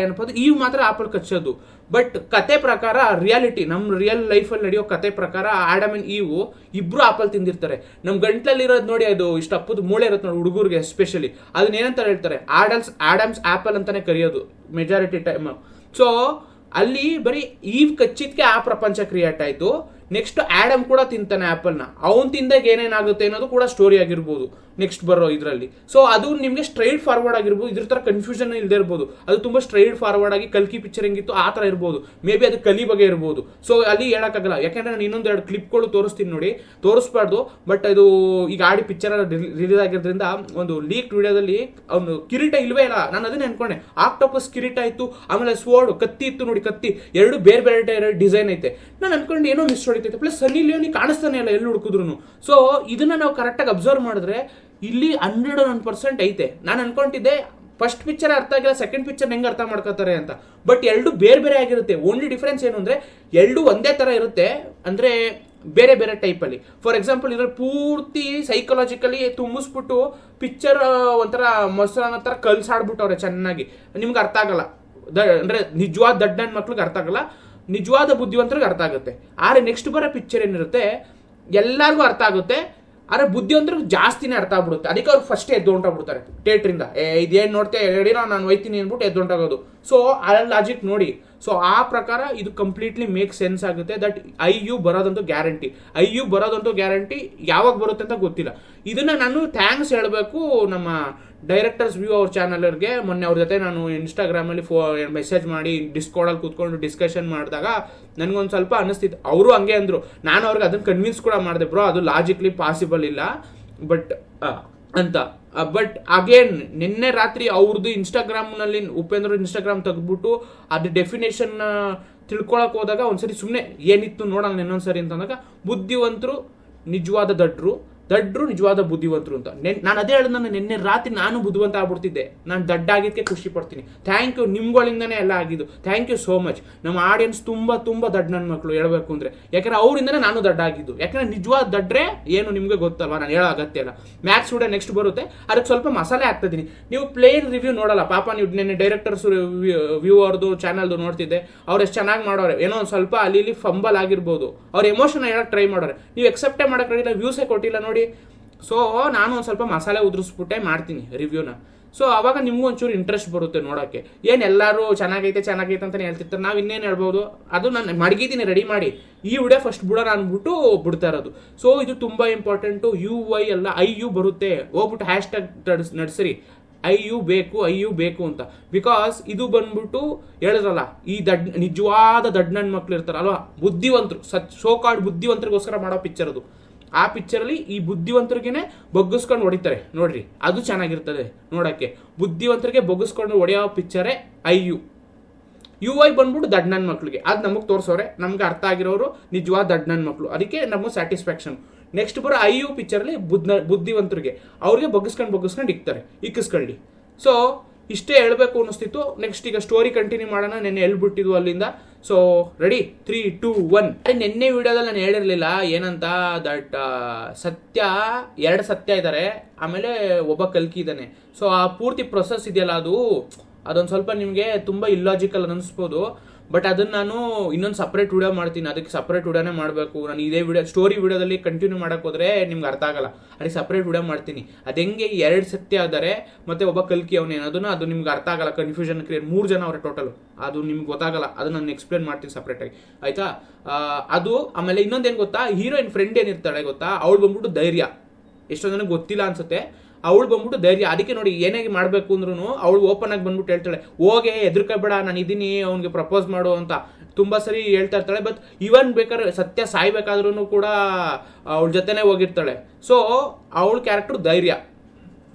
ಏನಪ್ಪ ಈವ್ ಮಾತ್ರ ಆಪಲ್ ಕಚ್ಚೋದು. ಬಟ್ ಕತೆ ಪ್ರಕಾರ ರಿಯಾಲಿಟಿ ನಮ್ಮ ರಿಯಲ್ ಲೈಫಲ್ಲಿ ನಡೆಯೋ ಕತೆ ಪ್ರಕಾರ ಆಡಮ್ ಅಂಡ್ ಈವು ಇಬ್ರು ಆಪಲ್ ತಿಂದಿರ್ತಾರೆ. ನಮ್ಮ ಗಂಟಲಲ್ಲಿರೋದು ನೋಡಿ ಅದು ಇಷ್ಟು ಅಪ್ಪದ ಮೂಳೆ ಇರುತ್ತೆ ನೋಡಿ ಹುಡುಗರಿಗೆ ಎಸ್ಪೆಷಲಿ ಅದನ್ನ ಏನಂತ ಹೇಳ್ತಾರೆ? ಆಡಲ್ಸ್ ಆಡಮ್ಸ್ ಆಪಲ್ ಅಂತಾನೆ ಕರೆಯೋದು ಮೆಜಾರಿಟಿ ಟೈಮ್ ಸೊ ಅಲ್ಲಿ ಬರೀ ಈವ್ ಕಚ್ಚಿದ್ಕೆ ಆ ಪ್ರಪಂಚ ಕ್ರಿಯೇಟ್ ಆಯ್ತು. ನೆಕ್ಸ್ಟ್ ಆ್ಯಡಮ್ ಕೂಡ ತಿಂತಾನೆ ಆ್ಯಪಲ್ನ ಅವ್ನು ತಿಂದಾಗ ಏನೇನಾಗುತ್ತೆ ಅನ್ನೋದು ಕೂಡ ಸ್ಟೋರಿ ಆಗಿರ್ಬೋದು. ನೆಕ್ಸ್ಟ್ ಬರೋ ಇದರಲ್ಲಿ. ಸೊ ಅದು ನಿಮಗೆ ಸ್ಟ್ರೈಟ್ ಫಾರ್ವರ್ಡ್ ಆಗಿರ್ಬೋದು. ಇದ್ರ ಥರ ಕನ್ಫ್ಯೂಷನ್ ಇಲ್ಲದೆ ಇರ್ಬೋದು. ಅದು ತುಂಬ ಸ್ಟ್ರೈಟ್ ಫಾರ್ವರ್ಡ್ ಆಗಿ ಕಲ್ಕಿ ಪಿಕ್ಚರ್ ಹೆಂಗಿತ್ತು, ಆ ಥರ ಇರ್ಬೋದು. ಮೇ ಬಿ ಅದು ಕಲಿ ಬಗ್ಗೆ ಇರ್ಬೋದು. ಸೊ ಅಲ್ಲಿ ಹೇಳೋಕ್ಕಾಗಲ್ಲ. ಯಾಕೆಂದರೆ ನಾನು ಇನ್ನೊಂದು ಎರಡು ಕ್ಲಿಪ್ಗಳು ತೋರಿಸ್ತೀನಿ ನೋಡಿ. ತೋರಿಸ್ಬಾರ್ದು ಬಟ್ ಇದು ಈಗ ಆಡಿ ಪಿಕ್ಚರ್ ರಿಲೀಸ್ ಆಗಿರೋದ್ರಿಂದ ಒಂದು ಲೀಕ್ ವಿಡಿಯೋದಲ್ಲಿ ಅವನು ಕಿರೀಟ ಇಲ್ವೇ ಇಲ್ಲ. ನಾನು ಅದನ್ನೇ ಅನ್ಕೊಂಡೆ. ಆಕ್ಟೋಪಸ್ ಕಿರೀಟ ಇತ್ತು ಆಮೇಲೆ ಸ್ವೋರ್ಡ್ ಕತ್ತಿ ಇತ್ತು ನೋಡಿ, ಕತ್ತಿ. ಎರಡು ಬೇರೆ ಬೇರೆ ಡಿಸೈನ್ ಐತೆ. ನಾನು ಅನ್ಕೊಂಡು ಏನೋ ಮಿಸ್ ಹೊಡಿತೈತೆ. ಪ್ಲಸ್ ಸನ್ನಿ ಲಿಯೋನಿ ಕಾಣಿಸ್ತಾನೆ ಇಲ್ಲ ಎಲ್ಲಿ ಹುಡುಕಿದ್ರು ಸೊ ಇದನ್ನ ನಾವು ಕರೆಕ್ಟಾಗಿ ಅಬ್ಸರ್ವ್ ಮಾಡಿದ್ರೆ ಇಲ್ಲಿ ಹಂಡ್ರೆಡ್ ಒನ್ ಪರ್ಸೆಂಟ್ ಐತೆ. ನಾನು ಅನ್ಕೊಂಡಿದ್ದೆ ಫಸ್ಟ್ ಪಿಕ್ಚರ್ ಅರ್ಥ ಆಗಿಲ್ಲ ಸೆಕೆಂಡ್ ಪಿಕ್ಚರ್ ಹೆಂಗೆ ಅರ್ಥ ಮಾಡ್ಕೋತಾರೆ ಅಂತ. ಬಟ್ ಎರಡು ಬೇರೆ ಬೇರೆ ಆಗಿರುತ್ತೆ. ಓನ್ಲಿ ಡಿಫ್ರೆನ್ಸ್ ಏನು ಅಂದರೆ, ಎರಡು ಒಂದೇ ತರ ಇರುತ್ತೆ, ಅಂದ್ರೆ ಬೇರೆ ಬೇರೆ ಟೈಪಲ್ಲಿ ಫಾರ್ ಎಕ್ಸಾಂಪಲ್ ಇದ್ರಲ್ಲಿ ಪೂರ್ತಿ ಸೈಕಲಾಜಿಕಲಿ ತುಂಬಿಸ್ಬಿಟ್ಟು ಪಿಕ್ಚರ್ ಒಂಥರ ಮೊಸರನ್ನ ಥರ ಕಲ್ಸಾಡ್ಬಿಟ್ಟವ್ರೆ ಚೆನ್ನಾಗಿ. ನಿಮ್ಗೆ ಅರ್ಥ ಆಗಲ್ಲ. ದ, ಅಂದ್ರೆ ನಿಜವಾದ ದಡ್ಡನ ಮಕ್ಳಿಗೆ ಅರ್ಥ ಆಗಲ್ಲ. ನಿಜವಾದ ಬುದ್ಧಿವಂತರಿಗೆ ಅರ್ಥ ಆಗುತ್ತೆ. ಆದರೆ ನೆಕ್ಸ್ಟ್ ಬರೋ ಪಿಕ್ಚರ್ ಏನಿರುತ್ತೆ, ಎಲ್ಲರಿಗೂ ಅರ್ಥ ಆಗುತ್ತೆ, ಆದರೆ ಬುದ್ಧಿವಂತರಿಗೆ ಜಾಸ್ತಿನೇ ಅರ್ಥ ಆಗ್ಬಿಡುತ್ತೆ. ಅದಕ್ಕೆ ಅವ್ರು ಫಸ್ಟ್ ಎದ್ದು ಹೊಂಟೋಗ್ಬಿಡ್ತಾರೆ ಥಿಯೇಟ್ರಿಂದ ಏ, ಇದೇನು ನೋಡ್ತೆ ಹೇಳಿರೋ ನಾನು ಒಯ್ತೀನಿ ಅಂದ್ಬಿಟ್ಟು ಎದ್ದು ಹೊಂಟಾಗೋದು ಸೊ ಆ ಲಾಜಿಕ್ ನೋಡಿ ಸೊ ಆ ಪ್ರಕಾರ ಇದು ಕಂಪ್ಲೀಟ್ಲಿ ಮೇಕ್ ಸೆನ್ಸ್ ಆಗುತ್ತೆ. ದಟ್ ಐ ಯು ಬರೋದಂತೂ ಗ್ಯಾರಂಟಿ ಐ ಯು ಬರೋದಂತೂ ಗ್ಯಾರಂಟಿ ಯಾವಾಗ ಬರುತ್ತೆ ಅಂತ ಗೊತ್ತಿಲ್ಲ. ಇದನ್ನ ನಾನು ಥ್ಯಾಂಕ್ಸ್ ಹೇಳಬೇಕು ನಮ್ಮ ಡೈರೆಕ್ಟರ್ಸ್ ವ್ಯೂ ಅವ್ರ ಚಾನಲ್ಗೆ ಮೊನ್ನೆ ಅವ್ರ ಜೊತೆ ನಾನು ಇನ್ಸ್ಟಾಗ್ರಾಮಲ್ಲಿ ಫೋ ಮೆಸೇಜ್ ಮಾಡಿ ಡಿಸ್ಕೋಡಲ್ಲಿ ಕೂತ್ಕೊಂಡು ಡಿಸ್ಕಷನ್ ಮಾಡಿದಾಗ ನನಗೊಂದು ಸ್ವಲ್ಪ ಅನಿಸ್ತಿತ್ತು ಅವರು ಹಂಗೆ ಅಂದರು. ನಾನು ಅವ್ರಿಗೆ ಅದನ್ನು ಕನ್ವಿನ್ಸ್ ಕೂಡ ಮಾಡಿದೆ, ಬ್ರೋ, ಅದು ಲಾಜಿಕ್ಲಿ ಪಾಸಿಬಲ್ ಇಲ್ಲ. ಬಟ್ ಅಂತ. ಬಟ್ ಅಗೇನ್ ನಿನ್ನೆ ರಾತ್ರಿ ಅವ್ರದ್ದು ಇನ್ಸ್ಟಾಗ್ರಾಮ್ನಲ್ಲಿ ಉಪೇಂದ್ರ ಇನ್ಸ್ಟಾಗ್ರಾಮ್ ತೆಗೆದ್ಬಿಟ್ಟು ಅದು ಡೆಫಿನೇಷನ್ ತಿಳ್ಕೊಳಕ್ ಹೋದಾಗ ಒಂದ್ಸರಿ ಸುಮ್ಮನೆ ಏನಿತ್ತು ನೋಡೋಣ ಇನ್ನೊಂದ್ಸರಿ ಅಂತಂದಾಗ ಬುದ್ಧಿವಂತರು, ನಿಜವಾದ ದಡ್ರು ದಡ್ರು ನಿಜವಾದ ಬುದ್ಧಿವಂತರು ಅಂತ. ನೆನ್ ಅದೇ ಹೇಳಿದ ನಾನು ನಿನ್ನೆ ರಾತ್ರಿ ನಾನು ಬುದ್ಧಿವಂತ ಆಗ್ಬಿಡ್ತಿದ್ದೆ. ನಾನು ದಡ್ಡಾಗಿದ್ದಕ್ಕೆ ಖುಷಿ ಪಡ್ತೀನಿ. ಥ್ಯಾಂಕ್ ಯು ನಿಮ್ಗಳಿಂದನೇ ಎಲ್ಲ ಆಗಿದ್ದು. ಥ್ಯಾಂಕ್ ಯು ಸೋ ಮಚ್ ನಮ್ಮ ಆಡಿಯನ್ಸ್ ತುಂಬ ತುಂಬ ದಡ್ಡ ನನ್ನ ಮಕ್ಕಳು ಹೇಳ್ಬೇಕು ಅಂದ್ರೆ. ಯಾಕಂದ್ರೆ ಅವರಿಂದನೇ ನಾನು ದಡ್ಡ ಆಗಿದ್ದು ಯಾಕಂದ್ರೆ ನಿಜವಾದ ದಡ್ಡ್ರೆ ಏನು ನಿಮಗೆ ಗೊತ್ತಲ್ವ? ನಾನು ಹೇಳೋ ಅಗತ್ಯ ಇಲ್ಲ. ಮ್ಯಾಥ್ಸ್ ಕೂಡ ನೆಕ್ಸ್ಟ್ ಬರುತ್ತೆ. ಅದಕ್ಕೆ ಸ್ವಲ್ಪ ಮಸಾಲೆ ಹಾಕ್ತಿದ್ದೀನಿ ನೀವು ಪ್ಲೇನ್ ರಿವ್ಯೂ ನೋಡಲ್ಲ. ಪಾಪ ನೀವು ನಿನ್ನೆ ಡೈರೆಕ್ಟರ್ಸ್ ವ್ಯೂ ಅವ್ರದ್ದು ಚಾನಲ್ದು ನೋಡ್ತಿದ್ದೆ. ಅವ್ರು ಎಷ್ಟು ಚೆನ್ನಾಗಿ ಮಾಡೋರೆ. ಏನೋ ಒಂದು ಸ್ವಲ್ಪ ಅಲ್ಲಿ ಇಲ್ಲಿ ಫಂಬಲ್ ಆಗಿರ್ಬೋದು. ಅವ್ರ ಎಮೋಷನ್ ಹೇಳಕ್ ಟ್ರೈ ಮಾಡೋರೆ. ನೀವು ಎಕ್ಸೆಪ್ಟೇ ಮಾಡೋಕ್ಕೆ ವ್ಯೂಸೇ ಕೊಟ್ಟಿಲ್ಲ ನೋಡಿ. ಸೊ ನಾನು ಒಂದು ಸ್ವಲ್ಪ ಮಸಾಲೆ ಉದುರಿಸ್ಬಿಟ್ಟೆ, ಮಾಡ್ತೀನಿ ರಿವ್ಯೂನ ಸೊ ಅವಾಗ ನಿಮಗೂ ಒಂಚೂರು ಇಂಟ್ರೆಸ್ಟ್ ಬರುತ್ತೆ ನೋಡೋಕ್ಕೆ ಏನು ಎಲ್ಲರೂ ಚೆನ್ನಾಗೈತೆ ಚೆನ್ನಾಗೈತೆ ಅಂತಲೇ ಹೇಳ್ತಿರ್ತಾರೆ. ನಾವು ಇನ್ನೇನು ಹೇಳ್ಬೋದು? ಅದು ನಾನು ಮಡಗಿದ್ದೀನಿ ರೆಡಿ ಮಾಡಿ. ಈ ವಿಡಿಯೋ ಫಸ್ಟ್ ಬಿಡೋಣ ಅಂದ್ಬಿಟ್ಟು ಬಿಡ್ತಾ ಇರೋದು. ಸೊ ಇದು ತುಂಬ ಇಂಪಾರ್ಟೆಂಟು ಯು ವೈ ಎಲ್ಲ ಐ ಯು ಬರುತ್ತೆ. ಹೋಗ್ಬಿಟ್ಟು ಹ್ಯಾಶ್ ಟ್ಯಾಗ್ ನಡ್ಸರಿ. ಐ ಯು ಬೇಕು ಐ ಯು ಬೇಕು ಅಂತ. ಬಿಕಾಸ್ ಇದು ಬಂದ್ಬಿಟ್ಟು ಹೇಳಿದ್ರಲ್ಲ ಈ ದಡ್, ನಿಜವಾದ ದಡ್ ನನ್ನ ಮಕ್ಳು ಇರ್ತಾರಲ್ವ? ಬುದ್ಧಿವಂತರು, ಸಚ್ ಸೋಕಾಡ್ ಬುದ್ಧಿವಂತರಿಗೋಸ್ಕರ ಮಾಡೋ ಪಿಕ್ಚರ್ ಅದು. ಆ ಪಿಕ್ಚರಲ್ಲಿ ಈ ಬುದ್ಧಿವಂತರಿಗೆ ಬಗ್ಗಿಸ್ಕೊಂಡು ಹೊಡಿತಾರೆ. ನೋಡ್ರಿ, ಅದು ಚೆನ್ನಾಗಿರ್ತದೆ ನೋಡಕ್ಕೆ. ಬುದ್ಧಿವಂತರಿಗೆ ಬಗ್ಗಿಸ್ಕೊಂಡು ಹೊಡೆಯೋ ಪಿಕ್ಚರೇ ಐ ಯು ಯು ಐ ಬಂದ್ಬಿಟ್ಟು ದಡ್ಡನ ಮಕ್ಳಿಗೆ. ಅದು ನಮಗೆ ತೋರಿಸೋರೆ, ನಮ್ಗೆ ಅರ್ಥ ಆಗಿರೋರು ನಿಜವಾದ ದಡ್ಡನ ಮಕ್ಕಳು ಅದಕ್ಕೆ ನಮಗೆ ಸ್ಯಾಟಿಸ್ಫ್ಯಾಕ್ಷನ್ ನೆಕ್ಸ್ಟ್ ಬರೋ ಐ ಯು ಪಿಕ್ಚರಲ್ಲಿ ಬುದ್ಧ ಬುದ್ಧಿವಂತರಿಗೆ. ಅವ್ರಿಗೆ ಬಗ್ಗಿಸ್ಕೊಂಡು ಬಗ್ಗಿಸ್ಕೊಂಡು ಇಕ್ತಾರೆ, ಇಕ್ಕಿಸ್ಕೊಳ್ಳಿ. ಸೊ ಇಷ್ಟೇ ಹೇಳಬೇಕು ಅನಿಸ್ತಿತ್ತು ನೆಕ್ಸ್ಟ್ ಈಗ ಸ್ಟೋರಿ ಕಂಟಿನ್ಯೂ ಮಾಡೋಣ. ನೆನ್ನೆ ಹೇಳ್ಬಿಟ್ಟಿದ್ವು ಅಲ್ಲಿಂದ. So ready three two one ನಿನ್ನೆ ವಿಡಿಯೋದಲ್ಲಿ ನಾನು ಹೇಳಿರಲಿಲ್ಲ. ಏನಂತ? ದಟ್ ಸತ್ಯ, ಎರಡು ಸತ್ಯ ಇದ್ದಾರೆ ಆಮೇಲೆ ಒಬ್ಬ ಕಲ್ಕಿ ಇದ್ದಾನೆ ಸೊ ಆ ಪೂರ್ತಿ ಪ್ರೊಸೆಸ್ ಇದೆಯಲ್ಲ ಅದು? ಅದೊಂದು ಸ್ವಲ್ಪ ನಿಮಗೆ ತುಂಬ ಇಲ್ಲಾಜಿಕಲ್ ಅನಿಸ್ಬೋದು ಬಟ್ ಅದನ್ನ ನಾನು ಇನ್ನೊಂದು ಸಪ್ರೇಟ್ ವಿಡಿಯೋ ಮಾಡ್ತೀನಿ. ಅದಕ್ಕೆ ಸಪ್ರೇಟ್ ವಿಡಿಯೋನೇ ಮಾಡಬೇಕು. ನಾನು ಇದೇ ವಿಡಿಯೋ ಸ್ಟೋರಿ ವಿಡಿಯೋದಲ್ಲಿ ಕಂಟಿನ್ಯೂ ಮಾಡಕ್ಕೆ ಹೋದ್ರೆ ನಿಮ್ಗೆ ಅರ್ಥ ಆಗಲ್ಲ. ಅದಕ್ಕೆ ಸಪ್ರೇಟ್ ವಿಡಿಯೋ ಮಾಡ್ತೀನಿ. ಅದು ಹೆಂಗೆ ಎರಡು ಸತ್ಯ ಆದರೆ ಮತ್ತೆ ಒಬ್ಬ ಕಲ್ಕಿ ಅದನ್ನು ಅದು ನಿಮ್ಗೆ ಅರ್ಥ ಆಗಲ್ಲ. ಕನ್ಫ್ಯೂಷನ್ ಕ್ರಿಯೇಟ್ ಮೂರು ಜನ ಅವರೇ ಟೋಟಲ್ ಅದು ನಿಮ್ಗೆ ಗೊತ್ತಾಗಲ್ಲ. ಅದು ನಾನು ಎಕ್ಸ್ಪ್ಲೇನ್ ಮಾಡ್ತೀನಿ ಸಪ್ರೇಟಾಗಿ ಆಯ್ತಾ? ಅದು ಆಮೇಲೆ ಇನ್ನೊಂದೇನು ಗೊತ್ತಾ? ಹೀರೋಯಿನ್ ಫ್ರೆಂಡ್ ಏನಿರ್ತಾಳೆ ಗೊತ್ತಾ? ಅವಳು ಬಂದ್ಬಿಟ್ಟು ಧೈರ್ಯ. ಎಷ್ಟೊಂದು ಜನಕ್ಕೆ ಗೊತ್ತಿಲ್ಲ ಅನ್ಸುತ್ತೆ. ಅವಳು ಬಂದ್ಬಿಟ್ಟು ಧೈರ್ಯ, ಅದಕ್ಕೆ ನೋಡಿ ಏನೇ ಮಾಡಬೇಕು ಅಂದ್ರೂ ಅವಳು ಓಪನ್ ಆಗಿ ಬಂದ್ಬಿಟ್ಟು ಹೇಳ್ತಾಳೆ, ಹೋಗೆ, ಹೆದರ್ಕೋಬೇಡ, ನಾನು ಇದ್ದೀನಿ ಅವ್ನಿಗೆ ಪ್ರಪೋಸ್ ಮಾಡು ಅಂತ. ತುಂಬ ಸರಿ ಹೇಳ್ತಾ ಇರ್ತಾಳೆ ಬಟ್ ಇವನ್ ಬೇಕಾದ್ರೆ ಸತ್ಯ ಸಾಯ್ಬೇಕಾದ್ರೂ ಕೂಡ ಅವಳ ಜೊತೆನೆ ಹೋಗಿರ್ತಾಳೆ. ಸೊ ಅವಳ ಕ್ಯಾರೆಕ್ಟರ್ ಧೈರ್ಯ.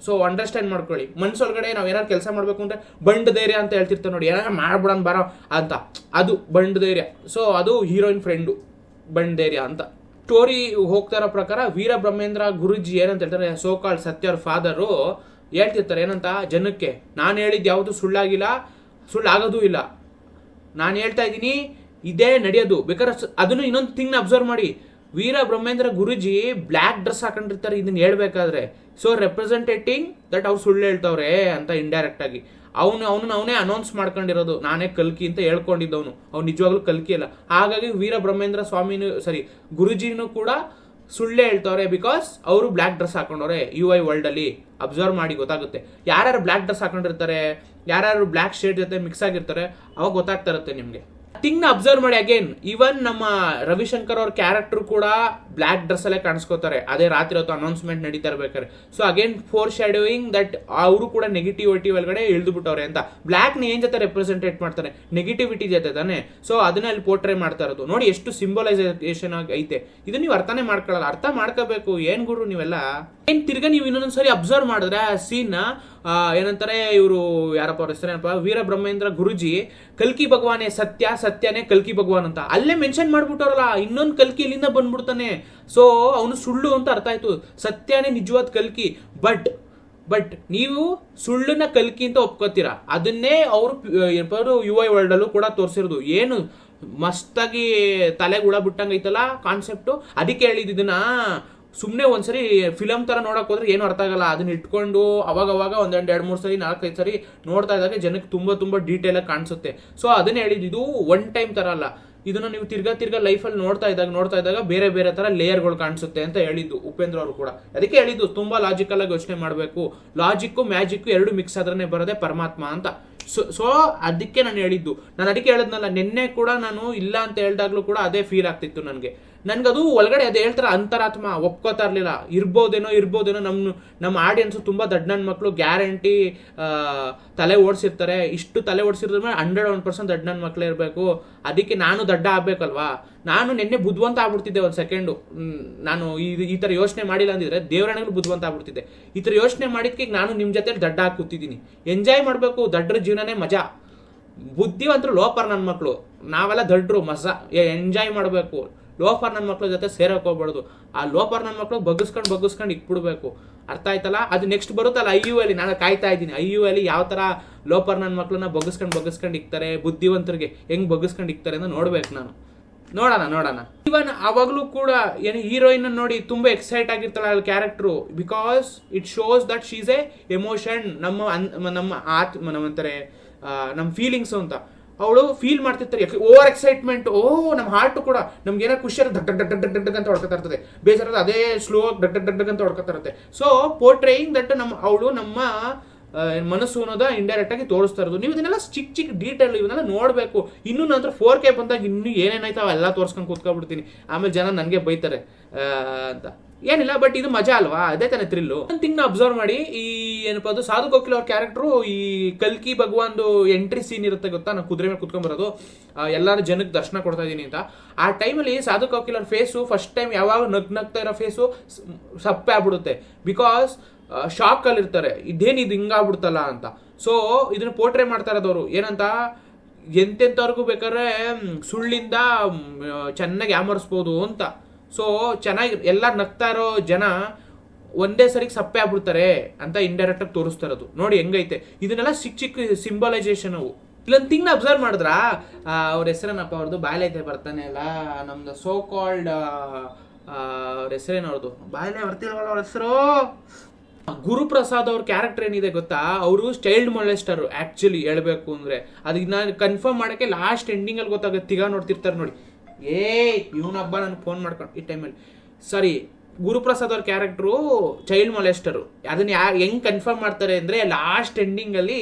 ಸೊ ಅಂಡರ್ಸ್ಟ್ಯಾಂಡ್ ಮಾಡ್ಕೊಳ್ಳಿ. ಮನ್ಸೊಳಗಡೆ ನಾವು ಏನಾದ್ರು ಕೆಲಸ ಮಾಡಬೇಕು ಅಂದ್ರೆ ಬಂಡ್ ಧೈರ್ಯ ಅಂತ ಹೇಳ್ತಿರ್ತಾರೆ ನೋಡಿ ಏನಾರ ಮಾಡ್ಬಿಡೋಣ, ಬರೋ ಅಂತ. ಅದು ಬಂಡ್ ಧೈರ್ಯ. ಸೊ ಅದು ಹೀರೋಯಿನ್ ಫ್ರೆಂಡು ಬಂಡ್ ಧೈರ್ಯ ಅಂತ. ಸ್ಟೋರಿ ಹೋಗ್ತಾ ಇರೋ ಪ್ರಕಾರ ವೀರ ಬ್ರಹ್ಮೇಂದ್ರ ಗುರುಜಿ ಏನಂತ ಹೇಳ್ತಾರೆ, ಸೋಕಾಳ್ ಸತ್ಯರ್ ಫಾದರು ಹೇಳ್ತಿರ್ತಾರೆ, ಏನಂತ? ಜನಕ್ಕೆ, ನಾನು ಹೇಳಿದ್ದು ಯಾವುದು ಸುಳ್ಳಾಗಿಲ್ಲ, ಸುಳ್ಳಾಗೋದೂ ಇಲ್ಲ. ನಾನು ಹೇಳ್ತಾ ಇದ್ದೀನಿ, ಇದೇ ನಡೆಯೋದು. ಬೇಕಾದ್ರೆ ಅದನ್ನು ಇನ್ನೊಂದು ಥಿಂಗ್ನ ಅಬ್ಸರ್ವ್ ಮಾಡಿ. ವೀರ ಬ್ರಹ್ಮೇಂದ್ರ ಗುರುಜಿ ಬ್ಲ್ಯಾಕ್ ಡ್ರೆಸ್ ಹಾಕೊಂಡಿರ್ತಾರೆ ಇದನ್ನು ಹೇಳ್ಬೇಕಾದ್ರೆ. ಸೊ ರೆಪ್ರೆಸೆಂಟೇಟಿಂಗ್ ದಟ್ ಅವ್ರು ಸುಳ್ಳು ಹೇಳ್ತಾವ್ರೆ ಅಂತ ಇಂಡೈರೆಕ್ಟ್ ಆಗಿ. ಅವನು ಅವನು ಅವನೇ ಅನೌನ್ಸ್ ಮಾಡ್ಕೊಂಡಿರೋದು. ನಾನೇ ಕಲ್ಕಿ ಅಂತ ಹೇಳ್ಕೊಂಡಿದ್ದವನು. ಅವ್ನು ನಿಜವಾಗ್ಲೂ ಕಲ್ಕಿ ಅಲ್ಲ. ಹಾಗಾಗಿ ವೀರ ಬ್ರಹ್ಮೇಂದ್ರ ಸ್ವಾಮಿನೂ ಸಾರಿ ಗುರುಜಿನೂ ಕೂಡ ಸುಳ್ಳೇ ಹೇಳ್ತವ್ರೆ ಬಿಕಾಸ್ ಅವರು ಬ್ಲ್ಯಾಕ್ ಡ್ರೆಸ್ ಹಾಕೊಂಡವ್ರೆ ಯು ಐ ವರ್ಲ್ಡ್ ಅಲ್ಲಿ. ಅಬ್ಸರ್ವ್ ಮಾಡಿ ಗೊತ್ತಾಗುತ್ತೆ. ಯಾರ್ಯಾರು ಬ್ಲ್ಯಾಕ್ ಡ್ರೆಸ್ ಹಾಕೊಂಡಿರ್ತಾರೆ, ಯಾರ್ಯಾರು ಬ್ಲ್ಯಾಕ್ ಶೇಡ್ ಜೊತೆ ಮಿಕ್ಸ್ ಆಗಿರ್ತಾರೆ, ಅವಾಗ ಗೊತ್ತಾಗ್ತಾ ಇರುತ್ತೆ ನಿಮಗೆ. ಥಿಂಗ್ನ ಅಬ್ಸರ್ವ್ ಮಾಡಿ ಅಗೇನ್ ಈವನ್ ನಮ್ಮ ರವಿಶಂಕರ್ ಅವ್ರ ಕ್ಯಾರೆಕ್ಟರ್ ಕೂಡ ಬ್ಲ್ಯಾಕ್ ಡ್ರೆಸ್ ಅಲ್ಲೇ ಕಾಣಿಸ್ಕೋತಾರೆ. ಅದೇ ರಾತ್ರಿ ಹೊತ್ತು ಅನೌನ್ಸ್ಮೆಂಟ್ ನಡೀತಾ ಇರ್ಬೇಕಾದ್ರೆ. So again foreshadowing that ಅವರು ಕೂಡ ನೆಗೆಟಿವಿಟಿ ಒಳಗಡೆ ಇಳಿದು ಬಿಟ್ಟವ್ರೆ ಅಂತ. ಬ್ಲ್ಯಾಕ್ನ ಏನ್ ಜೊತೆ ರೆಪ್ರೆಸೆಂಟೇಟ್ ಮಾಡ್ತಾರೆ? ನೆಗೆಟಿವಿಟಿ ಜೊತೆ ತಾನೆ. ಸೊ ಅದನ್ನ ಅಲ್ಲಿ ಪೋರ್ಟ್ರೇ ಮಾಡ್ತಾ ಇರೋದು. ನೋಡಿ ಎಷ್ಟು ಸಿಂಬಲೈಸೇಷನ್ ಆಗಿ ಐತೆ. ಇದು ನೀವು ಅರ್ಥನೇ ಮಾಡ್ಕೊಳ್ಳಲ್ಲ. ಅರ್ಥ ಮಾಡ್ಕೋಬೇಕು. ಏನು ಗುರು ನೀವೆಲ್ಲ? ಏನ್ ತಿರ್ಗ ನೀವು ಇನ್ನೊಂದ್ಸರಿ ಅಬ್ಸರ್ವ್ ಮಾಡಿದ್ರೆ ಆ ಸೀನ್ ಏನಂತಾರೆ ಇವರು, ಯಾರಪ್ಪ ಅವ್ರ ಹೆಸರೇನಪ್ಪ? ವೀರ ಬ್ರಹ್ಮೇಂದ್ರ ಗುರುಜಿ, ಕಲ್ಕಿ ಭಗವಾನೇ ಸತ್ಯ, ಸತ್ಯನೇ ಕಲ್ಕಿ ಭಗವಾನ್ ಅಂತ. ಅಲ್ಲೇ ಮೆನ್ಷನ್ ಮಾಡ್ಬಿಟ್ಟವ್ರಲ್ಲ, ಇನ್ನೊಂದು ಕಲ್ಕಿ ಇಲ್ಲಿಂದ ಬಂದ್ಬಿಡ್ತಾನೆ. ಸೊ ಅವನು ಸುಳ್ಳು ಅಂತ ಅರ್ಥ ಆಯ್ತು. ಸತ್ಯನೇ ನಿಜವಾದ ಕಲ್ಕಿ. ಬಟ್ ಬಟ್ ನೀವು ಸುಳ್ಳನ್ನ ಕಲ್ಕಿ ಅಂತ ಒಪ್ಕೋತೀರಾ? ಅದನ್ನೇ ಅವರು ಯು ಐ ವರ್ಲ್ಡ್ ಅಲ್ಲೂ ಕೂಡ ತೋರಿಸಿರೋದು. ಏನು, ಮಸ್ತಾಗಿ ತಲೆಗೆ ಹುಳ ಬಿಟ್ಟಂಗೈತಲ್ಲ ಕಾನ್ಸೆಪ್ಟು ಅದಕ್ಕೆ ಹೇಳಿದ್ದು ಇದನ್ನ. ಸುಮ್ಮನೆ ಒಂದ್ಸರಿ ಫಿಲಮ್ ತರ ನೋಡಕ್ ಹೋದ್ರೆ ಏನು ಅರ್ಥ ಆಗಲ್ಲ. ಅದನ್ನ ಇಟ್ಕೊಂಡು ಅವಾಗ ಅವಾಗ ಒಂದೆರಡು, ಎರಡು, ಮೂರು ಸರಿ ನಾಲ್ಕೈದು ಸರಿ ನೋಡ್ತಾ ಇದ್ದಾಗ ಜನಕ್ಕೆ ತುಂಬಾ ತುಂಬಾ ಡೀಟೇಲ್ ಆಗಿ ಕಾಣಿಸುತ್ತೆ. ಸೊ ಅದನ್ನ ಹೇಳಿದ್ದು ಇದು ಒನ್ ಟೈಮ್ ತರ ಅಲ್ಲ. ಇದನ್ನ ನೀವು ತಿರ್ಗಾ ತಿರ್ಗಾ ಲೈಫಲ್ಲಿ ನೋಡ್ತಾ ಇದ್ದಾಗ ನೋಡ್ತಾ ಇದ್ದಾಗ ಬೇರೆ ಬೇರೆ ತರ ಲೇಯರ್ಗಳು ಕಾಣಿಸುತ್ತೆ ಅಂತ ಹೇಳಿದ್ದು ಉಪೇಂದ್ರ ಅವರು ಕೂಡ. ಅದಕ್ಕೆ ಹೇಳಿದ್ದು, ತುಂಬಾ ಲಾಜಿಕಲ್ ಆಗಿ ಯೋಚನೆ ಮಾಡಬೇಕು. ಲಾಜಿಕ್ಕು ಮ್ಯಾಜಿಕ್ಕು ಎರಡು ಮಿಕ್ಸ್ ಆದ್ರೆ ಬರೋದೇ ಪರಮಾತ್ಮ ಅಂತ. ಸೊ ಸೊ ಅದಕ್ಕೆ ನಾನು ಹೇಳಿದ್ದು. ನಾನು ಅದಕ್ಕೆ ಹೇಳಿದ್ನಲ್ಲ, ನಿನ್ನೆ ಕೂಡ ನಾನು ಇಲ್ಲ ಅಂತ ಹೇಳ್ದಾಗ್ಲೂ ಕೂಡ ಅದೇ ಫೀಲ್ ಆಗ್ತಿತ್ತು ನನಗೆ. ನನ್ಗದು ಒಳಗಡೆ ಅದೇ ಹೇಳ್ತಾರೆ, ಅಂತರಾತ್ಮ, ಒಪ್ಕೋತಾ ಇರಲಿಲ್ಲ. ಇರ್ಬೋದೇನೋ ಇರ್ಬೋದೇನೋ ನಮ್ಮ ನಮ್ಮ ಆಡಿಯನ್ಸ್ ತುಂಬ ನನ್ನ ಮಕ್ಕಳು ಗ್ಯಾರಂಟಿ ತಲೆ ಓಡಿಸಿರ್ತಾರೆ. ಇಷ್ಟು ತಲೆ ಓಡಿಸಿದ್ರೆ ಹಂಡ್ರೆಡ್ ಒನ್ ಪರ್ಸೆಂಟ್ ದಡ್ಡನ ಮಕ್ಕಳು ಇರಬೇಕು. ಅದಕ್ಕೆ ನಾನು ದಡ್ಡ ಆಗಬೇಕಲ್ವಾ? ನಾನು ನಿನ್ನೆ ಬುದ್ಧಿವಂತ ಆಗ್ಬಿಡ್ತಿದ್ದೆ ಒಂದು ಸೆಕೆಂಡು ನಾನು ಈ ಈ ಥರ ಯೋಚನೆ ಮಾಡಿಲ್ಲ ಅಂದಿದ್ರೆ ದೇವರಣೆಗಳು ಬುದ್ಧಿವಂತ ಆಗ್ಬಿಡ್ತಿದ್ದೆ. ಈ ಥರ ಯೋಚನೆ ಮಾಡಿದ್ಕೆ ನಾನು ನಿಮ್ಮ ಜೊತೆ ದಡ್ಡ ಹಾಕಿ ಕೂತಿದ್ದೀನಿ. ಎಂಜಾಯ್ ಮಾಡಬೇಕು, ದಡ್ಡರ ಜೀವನನೇ ಮಜಾ. ಬುದ್ಧಿವಂತರು ಲೋಪರ್ ನನ್ನ ಮಕ್ಕಳು ನಾವೆಲ್ಲ ದಡ್ಡರು, ಮಜಾ. ಎಂಜಾಯ್ ಮಾಡಬೇಕು. ಲೋಫರ್ ನನ್ನ ಮಕ್ಳ ಜೊತೆ ಸೇರಕ್ಕೆ ಹೋಗ್ಬಾರ್ದು. ಆ ಲೋಫರ್ ನನ್ನ ಮಕ್ಳು ಬಗ್ಗಿಸ್ಕೊಂಡು ಬಗ್ಗಿಸ್ಕೊಂಡು ಇಟ್ಬಿಡ್ಬೇಕು. ಅರ್ಥ ಆಯ್ತಲ್ಲ? ಅದು ನೆಕ್ಸ್ಟ್ ಬರುತ್ತಲ್ಲ ಐ ಯು ಅಲ್ಲಿ ನಾನು ಕಾಯ್ತಾ ಇದ್ದೀನಿ. ಐ ಯು ಅಲ್ಲಿ ಯಾವ ತರ ಲೋಪರ್ ನನ್ನ ಮಕ್ಳನ್ನ ಬಗ್ಗಿಸ್ಕೊಂಡು ಬಗ್ಗಿಸ್ಕೊಂಡು ಇಕ್ತಾರೆ, ಬುದ್ಧಿವಂತರಿಗೆ ಹೆಂಗ್ ಬಗ್ಗಿಸ್ಕೊಂಡು ಇಕ್ತಾರೆ ಅಂತ ನೋಡ್ಬೇಕು ನಾನು. ನೋಡೋಣ ನೋಡೋಣ. ಇವನ್ ಅವಾಗಲೂ ಕೂಡ ಏನು ಹೀರೋಯಿನ್ ನೋಡಿ ತುಂಬಾ ಎಕ್ಸೈಟ್ ಆಗಿರ್ತಾಳೆ ಅಲ್ಲಿ character because it shows that she's a emotion ನಮ್ಮ ನಮ್ಮ ಆತ್ಮ ನಮ್ಮಂತಾರೆ ನಮ್ಮ ಫೀಲಿಂಗ್ಸ್ ಅಂತ. ಅವಳು ಫೀಲ್ ಮಾಡ್ತಿರ್ತಾರೆ. ಓವರ್ ಎಕ್ಸೈಟ್ಮೆಂಟ್ ಓ ನಮ್ಮ ಹಾರ್ಟ್ ಕೂಡ ನಮ್ಗೆ ಏನೋ ಖುಷಿ ಡಗ್ ಡಗ್ ಡಗ್ ಡಗ್ ಡಗ್ ಅಂತ ಹೊಡ್ಕೊತಾ ಇರ್ತದೆ. ಬೇಜಾರದ ಅದೇ ಸ್ಲೋ ಡಗ್ ಡಗ್ ಡಗ್ ಅಂತ ಹೊಡ್ಕೊತಾ ಇರುತ್ತೆ. ಸೊ ಪೋರ್ಟ್ರೇಯಿಂಗ್ ದಟ್ ನಮ್ಮ ಅವಳು ನಮ್ಮ ಮನಸ್ಸು ಅನ್ನೋದ ಇಂಡೈರೆಕ್ಟ್ ಆಗಿ ತೋರಿಸ್ತಾ ಇರೋದು. ನೀವು ಇದನ್ನೆಲ್ಲ ಚಿಕ್ಕ ಚಿಕ್ಕ ಡೀಟೇಲ್ ಇವನ್ನೆಲ್ಲ ನೋಡಬೇಕು. ಇನ್ನು ನಂತರ ಫೋರ್ ಕೆ ಬಂದಾಗ ಇನ್ನೂ ಏನೇನಾಯ್ತು ಅವೆಲ್ಲ ತೋರಿಸ್ಕೊಂಡು ಕೂತ್ಕೊಂಡ್ಬಿಡ್ತೀನಿ. ಆಮೇಲೆ ಜನ ನನಗೆ ಬೈತಾರೆ ಅಂತ. ಏನಿಲ್ಲ ಬಟ್ ಇದು ಮಜಾ ಅಲ್ವಾ? ಅದೇ ತಾನೆ ಥ್ರಿಲ್ಲು ಒಂದು ತಿನ್ನ ಅಬ್ಸರ್ವ್ ಮಾಡಿ, ಈ ಏನಪ್ಪ ಅದು ಸಾಧು ಕೋಕಿಲ್ ಅವ್ರ ಕ್ಯಾರೆಕ್ಟ್ರು ಈ ಕಲ್ಕಿ ಭಗವಾನ್ದು ಎಂಟ್ರಿ ಸೀನ್ ಇರುತ್ತೆ ಗೊತ್ತಾ? ನಾನು ಕುದುರೆ ಮೇಲೆ ಕುತ್ಕೊಂಬರೋದು ಎಲ್ಲರೂ ಜನಕ್ಕೆ ದರ್ಶನ ಕೊಡ್ತಾ ಇದ್ದೀನಿ ಅಂತ. ಆ ಟೈಮಲ್ಲಿ ಸಾಧು ಕೋಕಿಲ್ ಅವ್ರ ಫೇಸು ಫಸ್ಟ್ ಟೈಮ್ ಯಾವಾಗ ನಗ್ ನಗ್ತಾ ಇರೋ ಫೇಸು ಸಪ್ಪೆ ಆಗ್ಬಿಡುತ್ತೆ. ಬಿಕಾಸ್ ಅಲ್ಲಿ ಇರ್ತಾರೆ. ಇದೇನು ಇದು ಹಿಂಗಾಗ್ಬಿಡ್ತಲ್ಲ ಅಂತ. ಸೊ ಇದನ್ನ ಪೋರ್ಟ್ರೇ ಮಾಡ್ತಾ ಇರೋದವ್ರು. ಏನಂತ? ಎಂತೆಂಥವ್ರಿಗೂ ಬೇಕಾದ್ರೆ ಸುಳ್ಳಿಂದ ಚೆನ್ನಾಗಿ ಯಾಮರ್ಸ್ಬೋದು ಅಂತ. ಸೊ ಚೆನ್ನಾಗಿ, ಎಲ್ಲ ನಗ್ತಾ ಇರೋ ಜನ ಒಂದೇ ಸರಿಗೆ ಸಪ್ಪೆ ಆಗ್ಬಿಡ್ತಾರೆ ಅಂತ ಇಂಡೈರೆಕ್ಟ್ ಆಗಿ ತೋರಿಸ್ತಾ ಇರೋದು. ನೋಡಿ ಹೆಂಗೈತೆ. ಇದನ್ನೆಲ್ಲ ಚಿಕ್ಕ ಚಿಕ್ಕ ಸಿಂಬಲೈಸೇಷನ್ ಅವು. ಇಲ್ಲೊಂದು ತಿಂಗ್ ಅಬ್ಸರ್ವ್ ಮಾಡಿದ್ರಾ? ಅವ್ರ ಹೆಸರೇನಪ್ಪ ಅವ್ರದ್ದು ಬಾಯ್ಲೈತೆ ಬರ್ತಾನೆ ಅಲ್ಲ, ನಮ್ದು ಸೋ ಕಾಲ್ಡ್ ಅವ್ರ ಹೆಸರೇನು ಅವ್ರದ್ದು ಬಾಯ್ಲೆ ಬರ್ತಿಲ್ವಲ್ಲ ಅವ್ರ ಹೆಸರು? ಗುರುಪ್ರಸಾದ್ ಅವ್ರ ಕ್ಯಾರೆಕ್ಟರ್ ಏನಿದೆ ಗೊತ್ತಾ? ಅವರು ಚೈಲ್ಡ್ ಮೊಲೆಸ್ಟರ್ ಆಕ್ಚುಲಿ ಹೇಳ್ಬೇಕು ಅಂದ್ರೆ. ಅದಕ್ಕೆ ನಾನು ಕನ್ಫರ್ಮ್ ಮಾಡೋಕೆ ಲಾಸ್ಟ್ ಎಂಡಿಂಗಲ್ಲಿ ಗೊತ್ತಾಗುತ್ತೆ. ತಿಗ ನೋಡ್ತಿರ್ತಾರೆ ನೋಡಿ. ಏ ಇವನೊಬ್ಬ ನನಗೆ ಫೋನ್ ಮಾಡ್ಕೊಂಡು ಈ ಟೈಮಲ್ಲಿ ಸರಿ ಗುರುಪ್ರಸಾದ್ ಅವ್ರ ಕ್ಯಾರೆಕ್ಟ್ರು ಚೈಲ್ಡ್ ಮೊಲೆಸ್ಟರು ಅದನ್ನ ಯಾ ಹೆಂಗ್ ಕನ್ಫರ್ಮ್ ಮಾಡ್ತಾರೆ ಅಂದ್ರೆ ಲಾಸ್ಟ್ ಎಂಡಿಂಗ್ ಅಲ್ಲಿ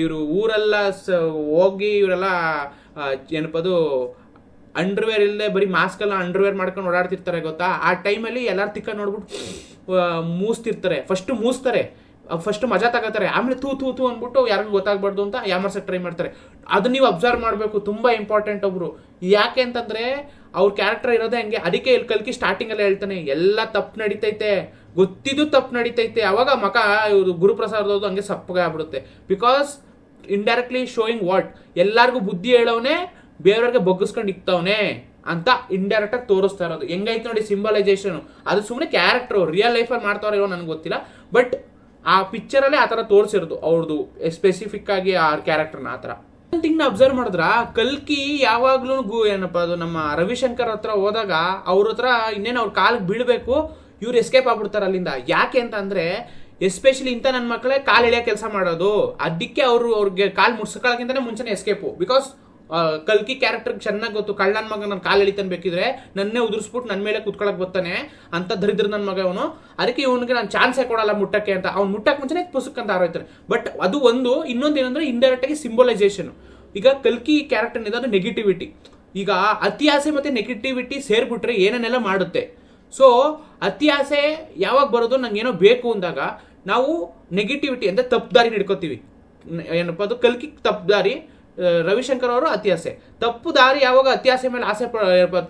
ಇವರು ಊರೆಲ್ಲ ಹೋಗಿ ಇವರೆಲ್ಲ ಏನಪ್ಪದು ಅಂಡರ್ವೇರ್ ಇಲ್ಲದೆ ಬರೀ ಮಾಸ್ಕ್ ಎಲ್ಲ ಅಂಡರ್ವೇರ್ ಮಾಡ್ಕೊಂಡು ಓಡಾಡ್ತಿರ್ತಾರೆ ಗೊತ್ತಾ? ಆ ಟೈಮಲ್ಲಿ ಎಲ್ಲಾರು ತಿಕ್ಕ ನೋಡ್ಬಿಟ್ಟು ಮೂಸ್ತಿರ್ತಾರೆ. ಫಸ್ಟ್ ಮೂಸ್ತಾರೆ. ಫಸ್ಟ್ ಮಜಾ ತಗೋತಾರೆ. ಆಮೇಲೆ ತೂ ತೂ ತೂ ಅಂದ್ಬಿಟ್ಟು ಯಾರಿಗೂ ಗೊತ್ತಾಗ್ಬಾರ್ದು ಅಂತ ಯಾಮರ್ಸಕ್ಕೆ ಟ್ರೈ ಮಾಡ್ತಾರೆ. ಅದು ನೀವು ಅಬ್ಸರ್ವ್ ಮಾಡಬೇಕು. ತುಂಬ ಇಂಪಾರ್ಟೆಂಟ್ ಒಬ್ರು. ಯಾಕೆ ಅಂತಂದ್ರೆ ಅವ್ರ ಕ್ಯಾರೆಕ್ಟರ್ ಇರೋದೇ ಹಂಗೆ. ಅದಕ್ಕೆ ಇಲ್ಲಿ ಕಲ್ಕಿ ಸ್ಟಾರ್ಟಿಂಗ್ ಅಲ್ಲೇ ಹೇಳ್ತಾನೆ, ಎಲ್ಲ ತಪ್ಪು ನಡೀತೈತೆ. ಗೊತ್ತಿದ್ದು ತಪ್ಪು ನಡೀತೈತೆ. ಅವಾಗ ಮಕ ಇವರು ಗುರುಪ್ರಸಾದ್ ಅವ್ರದ್ದು ಹಂಗೆ ಸಪ್ಪಗೆ ಆಗ್ಬಿಡುತ್ತೆ. ಬಿಕಾಸ್ ಇಂಡೈರೆಕ್ಟ್ಲಿ ಶೋಯಿಂಗ್ ವಾಟ್ ಎಲ್ಲಾರ್ಗೂ ಬುದ್ಧಿ ಹೇಳೋನೆ ಬೇರೆಯವ್ರಿಗೆ ಬಗ್ಗಿಸ್ಕೊಂಡು ಇಕ್ತವನೆ ಅಂತ ಇಂಡೈರೆಕ್ಟ್ ಆಗಿ ತೋರಿಸ್ತಾ ಇರೋದು. ಹೆಂಗೈತೆ ನೋಡಿ ಸಿಂಬಲೈಸೇಷನ್ ಅದು ಸುಮ್ಮನೆ ಕ್ಯಾರೆಕ್ಟರ್ ರಿಯಲ್ ಲೈಫಲ್ಲಿ ಮಾಡ್ತಾರೋ ನನಗೆ ಗೊತ್ತಿಲ್ಲ. ಬಟ್ ಆ ಪಿಕ್ಚರಲ್ಲೇ ಆ ಥರ ತೋರಿಸಿರೋದು ಅವ್ರದ್ದು ಸ್ಪೆಸಿಫಿಕ್ ಆಗಿ ಆ ಕ್ಯಾರೆಕ್ಟರ್ನ ಆ ಥರ. ತಿಂಗ್ನ ಅಬ್ಸರ್ವ್ ಮಾಡಿದ್ರ? ಕಲ್ಕಿ ಯಾವಾಗ್ಲೂ ಗು, ಏನಪ್ಪ ಅದು ನಮ್ಮ ರವಿಶಂಕರ್ ಹತ್ರ ಹೋದಾಗ ಅವ್ರ ಹತ್ರ ಇನ್ನೇನು ಅವ್ರ ಕಾಲಿಗೆ ಬೀಳ್ಬೇಕು, ಇವ್ರು ಎಸ್ಕೇಪ್ ಆಗ್ಬಿಡ್ತಾರೆ ಅಲ್ಲಿಂದ. ಯಾಕೆ ಅಂತ ಅಂದ್ರೆ ಎಸ್ಪೆಷಲಿ ಇಂಥ ನನ್ನ ಮಕ್ಕಳೇ ಕಾಲು ಎಳೆಯೋ ಕೆಲಸ ಮಾಡೋದು. ಅದಕ್ಕೆ ಅವರು ಅವ್ರಿಗೆ ಕಾಲು ಮುಡ್ಸ್ಕೊಳ್ಳೋಕ್ಕಿಂತನೇ ಮುಂಚೆನೇ ಎಸ್ಕೇಪು ಬಿಕಾಸ್ ಕಲ್ಕಿ ಕ್ಯಾರೆಕ್ಟರ್ ಚೆನ್ನಾಗಿ ಗೊತ್ತು. ಕಳ್ಳನ ಮಗ ನನ್ನ ಕಾಲ್ ಎಳಿತಾನೆ ಬೇಕಿದ್ರೆ ನನ್ನೇ ಉದುರಿಸ್ಬಿಟ್ಟು ನನ್ನ ಮೇಲೆ ಕುತ್ಕೊಳಕ್ ಬರ್ತಾನೆ ಅಂತ ದರಿದ್ರ ನನ್ನ ಮಗ ಅವನು. ಅದಕ್ಕೆ ಇವನಿಗೆ ನಾನು ಚಾನ್ಸೇ ಕೊಡಲ್ಲ ಮುಟ್ಟಕ್ಕೆ ಅಂತ. ಅವ್ನು ಮುಟ್ಟಕ್ಕೆ ಮುಂಚೆನೇ ಪುಸ್ತಕ ಅಂತ ಆರೋಯ್ತಾನೆ ಬಟ್ ಅದು ಒಂದು, ಇನ್ನೊಂದು ಏನಂದ್ರೆ ಇಂಡೈರೆಕ್ಟ್ ಆಗಿ ಸಿಂಬಲೈಸೇಷನ್ ಈಗ ಕಲ್ಕಿ ಕ್ಯಾರೆಕ್ಟರ್ ಅದು ನೆಗೆಟಿವಿಟಿ ಈಗ ಅತಿ ಆಸೆ ಮತ್ತೆ ನೆಗೆಟಿವಿಟಿ ಸೇರ್ಬಿಟ್ರೆ ಏನೇನೆಲ್ಲ ಮಾಡುತ್ತೆ? ಸೊ ಅತಿ ಆಸೆ ಯಾವಾಗ ಬರೋದು? ನಂಗೆ ಏನೋ ಬೇಕು ಅಂದಾಗ ನಾವು ನೆಗೆಟಿವಿಟಿ ಅಂದ್ರೆ ತಪ್ಪು ದಾರಿ ನಡ್ಕೋತೀವಿ ಏನಪ್ಪ ಅದು ಕಲ್ಕಿ ತಪ್ಪು ದಾರಿ ರವಿಶಂಕರ್ ಅವರು ಅತಿಯಾಸೆ. ತಪ್ಪು ದಾರಿ ಯಾವಾಗ ಅತ್ಯಾಸೆ ಮೇಲೆ ಆಸೆ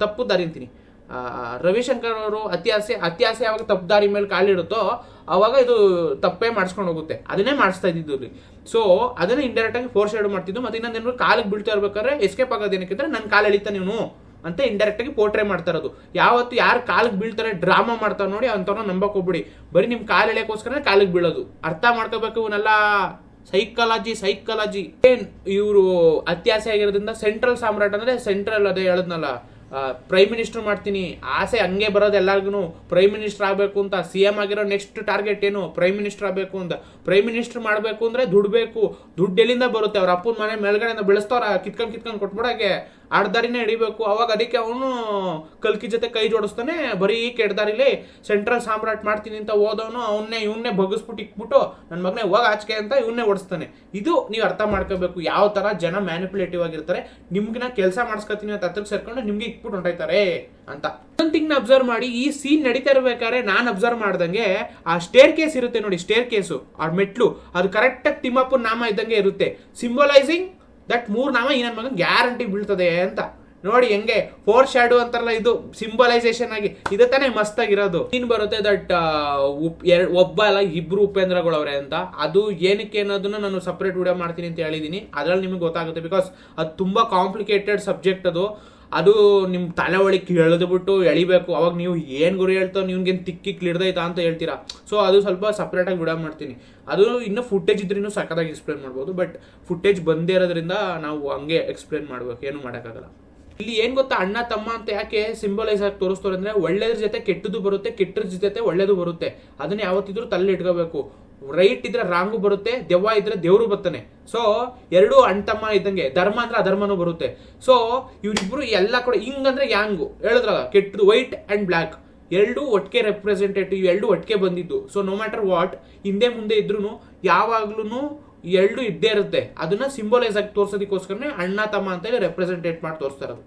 ತಪ್ಪು ದಾರಿ ಅಂತೀನಿ. ರವಿಶಂಕರ್ ಅವರು ಅತ್ಯಾಸೆ ಅತ್ಯಾಸೆ ಯಾವಾಗ ತಪ್ಪು ದಾರಿ ಮೇಲೆ ಕಾಲಿಡುತ್ತೋ ಅವಾಗ ಇದು ತಪ್ಪೇ ಮಾಡಿಸ್ಕೊಂಡು ಹೋಗುತ್ತೆ. ಅದನ್ನೇ ಮಾಡಿಸ್ತಾ ಇದ್ದಿದ್ದು ಇಲ್ಲಿ. ಸೊ ಅದನ್ನೇ ಇಂಡೈರೆಕ್ಟ್ ಆಗಿ ಫೋರ್ಸ್ ಶೇಡ್ ಮಾಡ್ತಿದ್ದು. ಮತ್ತೆ ಏನಾದ್ರು ಕಾಲಿಗೆ ಬೀಳ್ತಾ ಇರ್ಬೇಕಾದ್ರೆ ಎಸ್ಕೇಪ್ ಆಗೋದು ಏನಕ್ಕೆ ನನ್ನ ಕಾಲು ಎಳಿತಾ ನೀವು ಅಂತ ಇಂಡೈರೆಕ್ಟ್ ಆಗಿ ಪೋರ್ಟ್ರೇ ಮಾಡ್ತಾ ಇರೋದು. ಯಾವತ್ತು ಯಾರು ಕಾಲಿಗೆ ಬೀಳ್ತಾರೆ ಡ್ರಾಮಾ ಮಾಡ್ತಾರೆ ನೋಡಿ ಅಂಥವ್ರನ್ನ ನಂಬಕ್ ಹೋಗ್ಬಿಡಿ. ಬರೀ ನಿಮ್ ಕಾಲು ಎಳೆಯೋಕ್ಕೋಸ್ಕರ ಕಾಲಿಗೆ ಬೀಳೋದು. ಅರ್ಥ ಮಾಡ್ಕೋಬೇಕು ಇವನ್ನೆಲ್ಲ. ಸೈಕಾಲಜಿ ಸೈಕಾಲಜಿ ಏನ್ ಇವರು ಅತ್ಯಾಸೆ ಆಗಿರೋದ್ರಿಂದ ಸೆಂಟ್ರಲ್ ಸಾಮ್ರಾಟ್ ಅಂದ್ರೆ ಸೆಂಟ್ರಲ್ ಅದೇ ಹೇಳದ್ನಲ್ಲ. ಪ್ರೈಮ್ ಮಿನಿಸ್ಟರ್ ಮಾಡ್ತೀನಿ. ಆಸೆ ಹಂಗೆ ಬರೋದು ಎಲ್ಲಾರ್ಗು ಪ್ರೈಮ್ ಮಿನಿಸ್ಟರ್ ಆಗಬೇಕು ಅಂತ ಸಿ ಎಂ ಆಗಿರೋ ನೆಕ್ಸ್ಟ್ ಟಾರ್ಗೆಟ್ ಏನು? ಪ್ರೈಮ್ ಮಿನಿಸ್ಟರ್ ಆಗಬೇಕು ಅಂತ ಪ್ರೈಮ್ ಮಿನಿಸ್ಟರ್ ಮಾಡಬೇಕು ಅಂದ್ರೆ ದುಡ್ಬೇಕು. ದುಡ್ಡು ಎಲ್ಲಿಂದ ಬರುತ್ತೆ? ಅವ್ರ ಅಪ್ಪನ ಮನೆ ಮೇಲ್ಗಡೆಯಿಂದ ಬೆಳೆಸ್ತವ್ರ. ಕಿತ್ಕೊಂಡು ಕಿತ್ಕೊಂಡು ಕೊಟ್ಬಿಡಾಗೆ ಆಡ್ದಾರಿನೇ ಹಿಡಿಬೇಕು. ಅವಾಗ ಅದಕ್ಕೆ ಅವನು ಕಲ್ಕಿ ಜೊತೆ ಕೈ ಜೋಡಿಸ್ತಾನೆ, ಬರೀ ಕೆಡ್ದಾರಿಲಿ ಸೆಂಟ್ರಲ್ ಸಾಮ್ರಾಟ್ ಮಾಡ್ತೀನಿ ಅಂತ ಹೋದವನು ಅವನ್ನೇ, ಇವನ್ನೇ ಬಗ್ಗಿಸ್ಬಿಟ್ಟು ಇಕ್ಬಿಟ್ಟು ನನ್ನ ಮಗನೇ ಹೋಗ ಆಚೆಗೆ ಅಂತ ಇವನ್ನೇ ಓಡಿಸ್ತಾನೆ. ಇದು ನೀವು ಅರ್ಥ ಮಾಡ್ಕೋಬೇಕು. ಯಾವ ತರ ಜನ ಮ್ಯಾನಿಪುಲೇಟಿವ್ ಆಗಿರ್ತಾರೆ. ನಿಮ್ಗೆ ನಾ ಕೆಲಸ ಮಾಡಿಸ್ಕೊತೀನಿ ಅಂತ ಹತ್ರಕ್ಕೆ ಸೇರ್ಕೊಂಡು ನಿಮ್ಗೆ ಇಕ್ಬಿಟ್ಟು ಹೊಂಟೈತಾರೆ ಅಂತ. ಒಂದು ತಿಂಗ್ ಅಬ್ಸರ್ವ್ ಮಾಡಿ ಈ ಸೀನ್ ನಡೀತಾ ಇರ್ಬೇಕಾದ್ರೆ ನಾನು ಅಬ್ಸರ್ವ್ ಮಾಡ್ದಂಗೆ ಆ ಸ್ಟೇರ್ ಕೇಸ್ ಇರುತ್ತೆ ನೋಡಿ ಸ್ಟೇರ್ ಕೇಸು ಆ ಮೆಟ್ಲು. ಅದು ಕರೆಕ್ಟಾಗಿ ತಿಮ್ಮಪ್ಪನ ನಾಮ ಇದ್ದಂಗೆ ಇರುತ್ತೆ. ಸಿಂಬಲೈಸಿಂಗ್ ದಟ್ ಮೂರ್ ನಾಮ ಈ ನನ್ನ ಗ್ಯಾರಂಟಿ ಬೀಳ್ತದೆ ಅಂತ. ನೋಡಿ ಹೆಂಗೆ ಫೋರ್ ಶ್ಯಾಡೋ ಅಂತಾರಲ್ಲ ಇದು ಸಿಂಬಲೈಸೇಷನ್ ಆಗಿ. ಇದೆ ತಾನೇ ಮಸ್ತ್ ಆಗಿರೋದು ಇನ್ ಬರುತ್ತೆ ದಟ್ ಒಬ್ಬ ಅಲ್ಲ, ಇಬ್ರು ಉಪೇಂದ್ರಗಳವ್ರೆ ಅಂತ. ಅದು ಏನಕ್ಕೆ ಅನ್ನೋದನ್ನ ನಾನು ಸಪ್ರೇಟ್ ವಿಡಿಯೋ ಮಾಡ್ತೀನಿ ಅಂತ ಹೇಳಿದೀನಿ. ಅದ್ರಲ್ಲಿ ನಿಮಗೆ ಗೊತ್ತಾಗುತ್ತೆ ಬಿಕಾಸ್ ಅದು ತುಂಬಾ ಕಾಂಪ್ಲಿಕೇಟೆಡ್ ಸಬ್ಜೆಕ್ಟ್ ಅದು. ಅದು ನಿಮ್ಮ ತಲೆ ಒಳಗೆ ಎಳೆದ್ಬಿಟ್ಟು ಎಳಿಬೇಕು. ಅವಾಗ ನೀವು ಏನು ಗುರಿ ಹೇಳ್ತೋ ನಿಮ್ಗೇನು ತಿಕ್ಕಿ ಕ್ಲಿಡ್ದೈತಾ ಅಂತ ಹೇಳ್ತೀರಾ. ಸೊ ಅದು ಸ್ವಲ್ಪ ಸಪ್ರೇಟಾಗಿ ವಿಡಿಯೋ ಮಾಡ್ತೀನಿ. ಅದು ಇನ್ನೂ ಫುಟೇಜ್ ಇದ್ರೂ ಸಖತ್ತಾಗಿ ಎಕ್ಸ್ಪ್ಲೇನ್ ಮಾಡ್ಬೋದು. ಬಟ್ ಫುಟೇಜ್ ಬಂದೇ ಇರೋದ್ರಿಂದ ನಾವು ಹಂಗೆ ಎಕ್ಸ್ಪ್ಲೇನ್ ಮಾಡ್ಬೇಕು. ಏನು ಮಾಡೋಕ್ಕಾಗಲ್ಲ. ಇಲ್ಲಿ ಏನು ಗೊತ್ತಾ? ಅಣ್ಣ, ತಮ್ಮ ಅಂತ ಯಾಕೆ ಸಿಂಬಲೈಸ್ ಆಗಿ ತೋರಿಸ್ತಾರೆ ಅಂದ್ರೆ ಒಳ್ಳೆಯದ್ರ ಜೊತೆ ಕೆಟ್ಟದ್ದು ಬರುತ್ತೆ, ಕೆಟ್ಟದ್ರ ಜೊತೆ ಒಳ್ಳೇದು ಬರುತ್ತೆ. ಅದನ್ನ ಯಾವತ್ತಿದ್ರೂ ತಲೆ ಇಟ್ಕೋಬೇಕು. ರೈಟ್ ಇದ್ರೆ ರಾಂಗು ಬರುತ್ತೆ, ದೆವ್ವ ಇದ್ರೆ ದೇವರು ಬರ್ತಾನೆ. ಸೊ ಎರಡು ಅಣ್ಣತಮ್ಮ ಇದ್ದಂಗೆ, ಧರ್ಮ ಅಂದ್ರೆ ಅಧರ್ಮನು ಬರುತ್ತೆ. ಸೊ ಇವ್ರಿಬ್ರು ಎಲ್ಲ ಕಡೆ, ಹಿಂಗಂದ್ರೆ ಯಾಂಗು ಹೇಳಿದ್ರಲ್ಲ ಕೆಟ್ಟದು ವೈಟ್ ಅಂಡ್ ಬ್ಲ್ಯಾಕ್ ಎರಡು ಒಟ್ಟಿಗೆ ರೆಪ್ರೆಸೆಂಟೇಟಿವ್ ಎರಡು ಒಟ್ಟಿಗೆ ಬಂದಿದ್ದು. ಸೊ ನೋ ಮ್ಯಾಟರ್ ವಾಟ್ ಹಿಂದೆ ಮುಂದೆ ಇದ್ರು ಯಾವಾಗ್ಲೂ ಎರಡು ಇದ್ದೇ ಇರುತ್ತೆ. ಅದನ್ನ ಸಿಂಬಲೈಸ್ ಆಗಿ ತೋರ್ಸೋದಕ್ಕೋಸ್ಕರನೇ ಅಣ್ಣ ತಮ್ಮ ಅಂತ ಹೇಳಿ ರೆಪ್ರೆಸೆಂಟೇಟ್ ಮಾಡಿ ತೋರಿಸ್ತಾ ಇರೋದು.